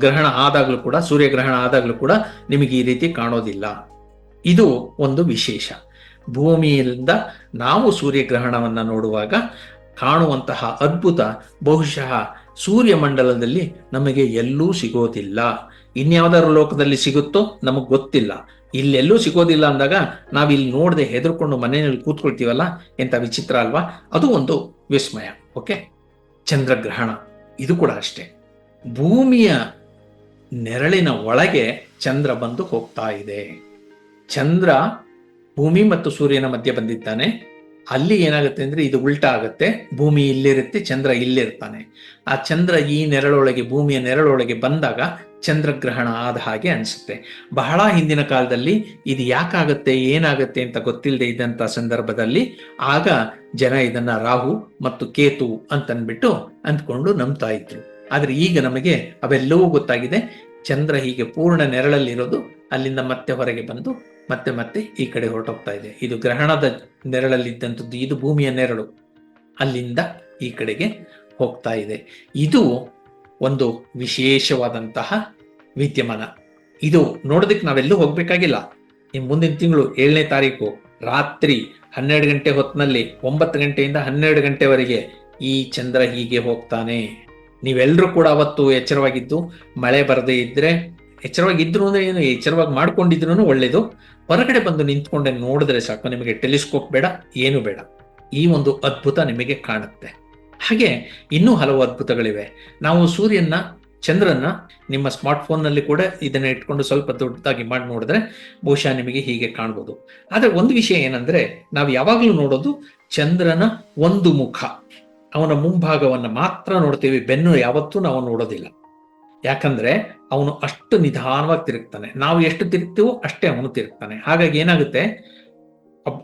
ಗ್ರಹಣ ಆದಾಗಲೂ ಕೂಡ ಸೂರ್ಯಗ್ರಹಣ ಆದಾಗಲೂ ಕೂಡ ನಿಮಗೆ ಈ ರೀತಿ ಕಾಣೋದಿಲ್ಲ. ಇದು ಒಂದು ವಿಶೇಷ. ಭೂಮಿಯಿಂದ ನಾವು ಸೂರ್ಯಗ್ರಹಣವನ್ನು ನೋಡುವಾಗ ಕಾಣುವಂತಹ ಅದ್ಭುತ, ಬಹುಶಃ ಸೂರ್ಯಮಂಡಲದಲ್ಲಿ ನಮಗೆ ಎಲ್ಲೂ ಸಿಗೋದಿಲ್ಲ. ಇನ್ಯಾವುದಾದ್ರು ಲೋಕದಲ್ಲಿ ಸಿಗುತ್ತೋ ನಮಗ್ ಗೊತ್ತಿಲ್ಲ. ಇಲ್ಲೆಲ್ಲೂ ಸಿಗೋದಿಲ್ಲ ಅಂದಾಗ ನಾವು ಇಲ್ಲಿ ನೋಡದೆ ಹೆದರ್ಕೊಂಡು ಮನೆಯಲ್ಲಿ ಕೂತ್ಕೊಳ್ತೀವಲ್ಲ? ಎಂತ ವಿಚಿತ್ರ ಅಲ್ವಾ? ಅದು ಒಂದು ವಿಸ್ಮಯ, ಓಕೆ? ಚಂದ್ರಗ್ರಹಣ, ಇದು ಕೂಡ ಅಷ್ಟೇ. ಭೂಮಿಯ ನೆರಳಿನ ಒಳಗೆ ಚಂದ್ರ ಬಂದು ಹೋಗ್ತಾ ಇದೆ. ಚಂದ್ರ ಭೂಮಿ ಮತ್ತು ಸೂರ್ಯನ ಮಧ್ಯೆ ಬಂದಿದ್ದಾನೆ. ಅಲ್ಲಿ ಏನಾಗುತ್ತೆ ಅಂದ್ರೆ ಇದು ಉಲ್ಟಾ ಆಗುತ್ತೆ. ಭೂಮಿ ಇಲ್ಲಿರುತ್ತೆ, ಚಂದ್ರ ಇಲ್ಲಿರ್ತಾನೆ. ಆ ಚಂದ್ರ ಈ ನೆರಳೊಳಗೆ, ಭೂಮಿಯ ನೆರಳೊಳಗೆ ಬಂದಾಗ ಚಂದ್ರಗ್ರಹಣ ಆದ ಹಾಗೆ ಅನಿಸುತ್ತೆ. ಬಹಳ ಹಿಂದಿನ ಕಾಲದಲ್ಲಿ ಇದು ಯಾಕಾಗತ್ತೆ, ಏನಾಗತ್ತೆ ಅಂತ ಗೊತ್ತಿಲ್ಲದೆ ಇದ್ದಂತ ಸಂದರ್ಭದಲ್ಲಿ ಆಗ ಜನ ಇದನ್ನ ರಾಹು ಮತ್ತು ಕೇತು ಅಂತನ್ಬಿಟ್ಟು ಅಂದ್ಕೊಂಡು ನಂಬ್ತಾ ಇದ್ರು. ಆದ್ರೆ ಈಗ ನಮಗೆ ಅವೆಲ್ಲವೂ ಗೊತ್ತಾಗಿದೆ. ಚಂದ್ರ ಹೀಗೆ ಪೂರ್ಣ ನೆರಳಲ್ಲಿರೋದು ಅಲ್ಲಿಂದ ಮತ್ತೆ ಹೊರಗೆ ಬಂದು ಮತ್ತೆ ಮತ್ತೆ ಈ ಕಡೆ ಹೊರಟೋಗ್ತಾ ಇದೆ. ಇದು ಗ್ರಹಣದ ನೆರಳಲ್ಲಿದ್ದಂಥದ್ದು, ಇದು ಭೂಮಿಯ ನೆರಳು ಅಲ್ಲಿಂದ ಈ ಕಡೆಗೆ ಹೋಗ್ತಾ ಇದೆ. ಇದು ಒಂದು ವಿಶೇಷವಾದಂತಹ ವಿದ್ಯಮಾನ. ಇದು ನೋಡೋದಕ್ಕೆ ನಾವೆಲ್ಲೂ ಹೋಗ್ಬೇಕಾಗಿಲ್ಲ. ಇನ್ನು ಮುಂದಿನ ತಿಂಗಳು ಏಳನೇ ತಾರೀಕು, ರಾತ್ರಿ ಹನ್ನೆರಡು ಗಂಟೆ ಹೊತ್ತಿನಲ್ಲಿ ಒಂಬತ್ತು ಗಂಟೆಯಿಂದ ಹನ್ನೆರಡು ಗಂಟೆವರೆಗೆ ಈ ಚಂದ್ರ ಹೀಗೆ ಹೋಗ್ತಾನೆ. ನೀವೆಲ್ಲರೂ ಕೂಡ ಅವತ್ತು ಎಚ್ಚರವಾಗಿದ್ದು, ಮಳೆ ಬರದೇ ಇದ್ರೆ, ಎಚ್ಚರವಾಗಿದ್ರು ಅಂದ್ರೆ ಏನು, ಎಚ್ಚರವಾಗಿ ಮಾಡ್ಕೊಂಡಿದ್ರು ಒಳ್ಳೇದು. ಹೊರಗಡೆ ಬಂದು ನಿಂತ್ಕೊಂಡೆ ನೋಡಿದ್ರೆ ಸಾಕು, ನಿಮಗೆ ಟೆಲಿಸ್ಕೋಪ್ ಬೇಡ, ಏನು ಬೇಡ. ಈ ಒಂದು ಅದ್ಭುತ ನಿಮಗೆ ಕಾಣುತ್ತೆ. ಹಾಗೆ ಇನ್ನೂ ಹಲವು ಅದ್ಭುತಗಳಿವೆ. ನಾವು ಸೂರ್ಯನ ಚಂದ್ರನ ನಿಮ್ಮ ಸ್ಮಾರ್ಟ್ ಫೋನ್ನಲ್ಲಿ ಕೂಡ ಇದನ್ನ ಇಟ್ಕೊಂಡು ಸ್ವಲ್ಪ ದೊಡ್ಡದಾಗಿ ಮಾಡಿ ನೋಡಿದ್ರೆ ಬಹುಶಃ ನಿಮಗೆ ಹೀಗೆ ಕಾಣ್ಬೋದು. ಆದ್ರೆ ಒಂದು ವಿಷಯ ಏನಂದ್ರೆ ನಾವು ಯಾವಾಗಲೂ ನೋಡೋದು ಚಂದ್ರನ ಒಂದು ಮುಖ. ಅವನ ಮುಂಭಾಗವನ್ನು ಮಾತ್ರ ನೋಡ್ತೀವಿ, ಬೆನ್ನು ಯಾವತ್ತೂ ನಾವು ನೋಡೋದಿಲ್ಲ. ಯಾಕಂದ್ರೆ ಅವನು ಅಷ್ಟು ನಿಧಾನವಾಗಿ ತಿರುಗ್ತಾನೆ. ನಾವು ಎಷ್ಟು ತಿರುಗ್ತೀವೋ ಅಷ್ಟೇ ಅವನು ತಿರುಗ್ತಾನೆ. ಹಾಗಾಗಿ ಏನಾಗುತ್ತೆ?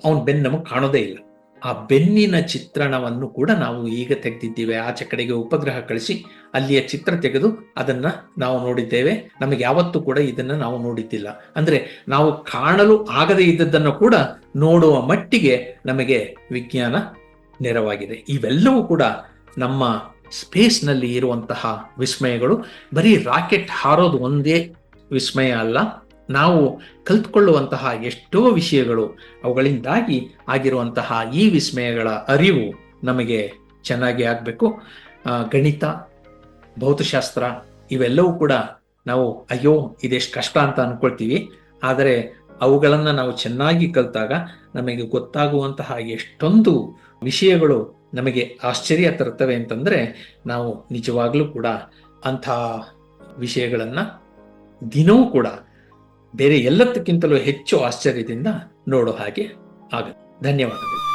ಅವನ ಬೆನ್ನು ನಮಗೆ ಕಾಣೋದೇ ಇಲ್ಲ. ಆ ಬೆನ್ನಿನ ಚಿತ್ರಣವನ್ನು ಕೂಡ ನಾವು ಈಗ ತೆಗೆದಿದ್ದೇವೆ. ಆಚೆ ಕಡೆಗೆ ಉಪಗ್ರಹ ಕಳಿಸಿ ಅಲ್ಲಿಯ ಚಿತ್ರ ತೆಗೆದು ಅದನ್ನ ನಾವು ನೋಡಿದ್ದೇವೆ. ನಮಗೆ ಯಾವತ್ತೂ ಕೂಡ ಇದನ್ನ ನಾವು ನೋಡಿದ್ದಿಲ್ಲ. ಅಂದ್ರೆ ನಾವು ಕಾಣಲು ಆಗದೇ ಇದ್ದದ್ದನ್ನು ಕೂಡ ನೋಡುವ ಮಟ್ಟಿಗೆ ನಮಗೆ ವಿಜ್ಞಾನ ನೆರವಾಗಿದೆ. ಇವೆಲ್ಲವೂ ಕೂಡ ನಮ್ಮ ಸ್ಪೇಸ್ನಲ್ಲಿ ಇರುವಂತಹ ವಿಸ್ಮಯಗಳು. ಬರೀ ರಾಕೆಟ್ ಹಾರೋದು ಒಂದೇ ವಿಸ್ಮಯ ಅಲ್ಲ. ನಾವು ಕಲ್ತ್ಕೊಳ್ಳುವಂತಹ ಎಷ್ಟೋ ವಿಷಯಗಳು ಅವುಗಳಿಂದಾಗಿ ಆಗಿರುವಂತಹ ಈ ವಿಸ್ಮಯಗಳ ಅರಿವು ನಮಗೆ ಚೆನ್ನಾಗಿ ಆಗಬೇಕು. ಗಣಿತ, ಭೌತಶಾಸ್ತ್ರ ಇವೆಲ್ಲವೂ ಕೂಡ ನಾವು ಅಯ್ಯೋ, ಇದೆಷ್ಟು ಕಷ್ಟ ಅಂತ ಅನ್ಕೊಳ್ತೀವಿ. ಆದರೆ ಅವುಗಳನ್ನು ನಾವು ಚೆನ್ನಾಗಿ ಕಲಿತಾಗ ನಮಗೆ ಗೊತ್ತಾಗುವಂತಹ ಎಷ್ಟೊಂದು ವಿಷಯಗಳು ನಮಗೆ ಆಶ್ಚರ್ಯ ತರುತ್ತವೆ ಅಂತಂದರೆ ನಾವು ನಿಜವಾಗ್ಲೂ ಕೂಡ ಅಂತಹ ವಿಷಯಗಳನ್ನು ದಿನವೂ ಕೂಡ ಬೇರೆ ಎಲ್ಲದಕ್ಕಿಂತಲೂ ಹೆಚ್ಚು ಆಶ್ಚರ್ಯದಿಂದ ನೋಡೋ ಹಾಗೆ ಆಗುತ್ತೆ. ಧನ್ಯವಾದಗಳು.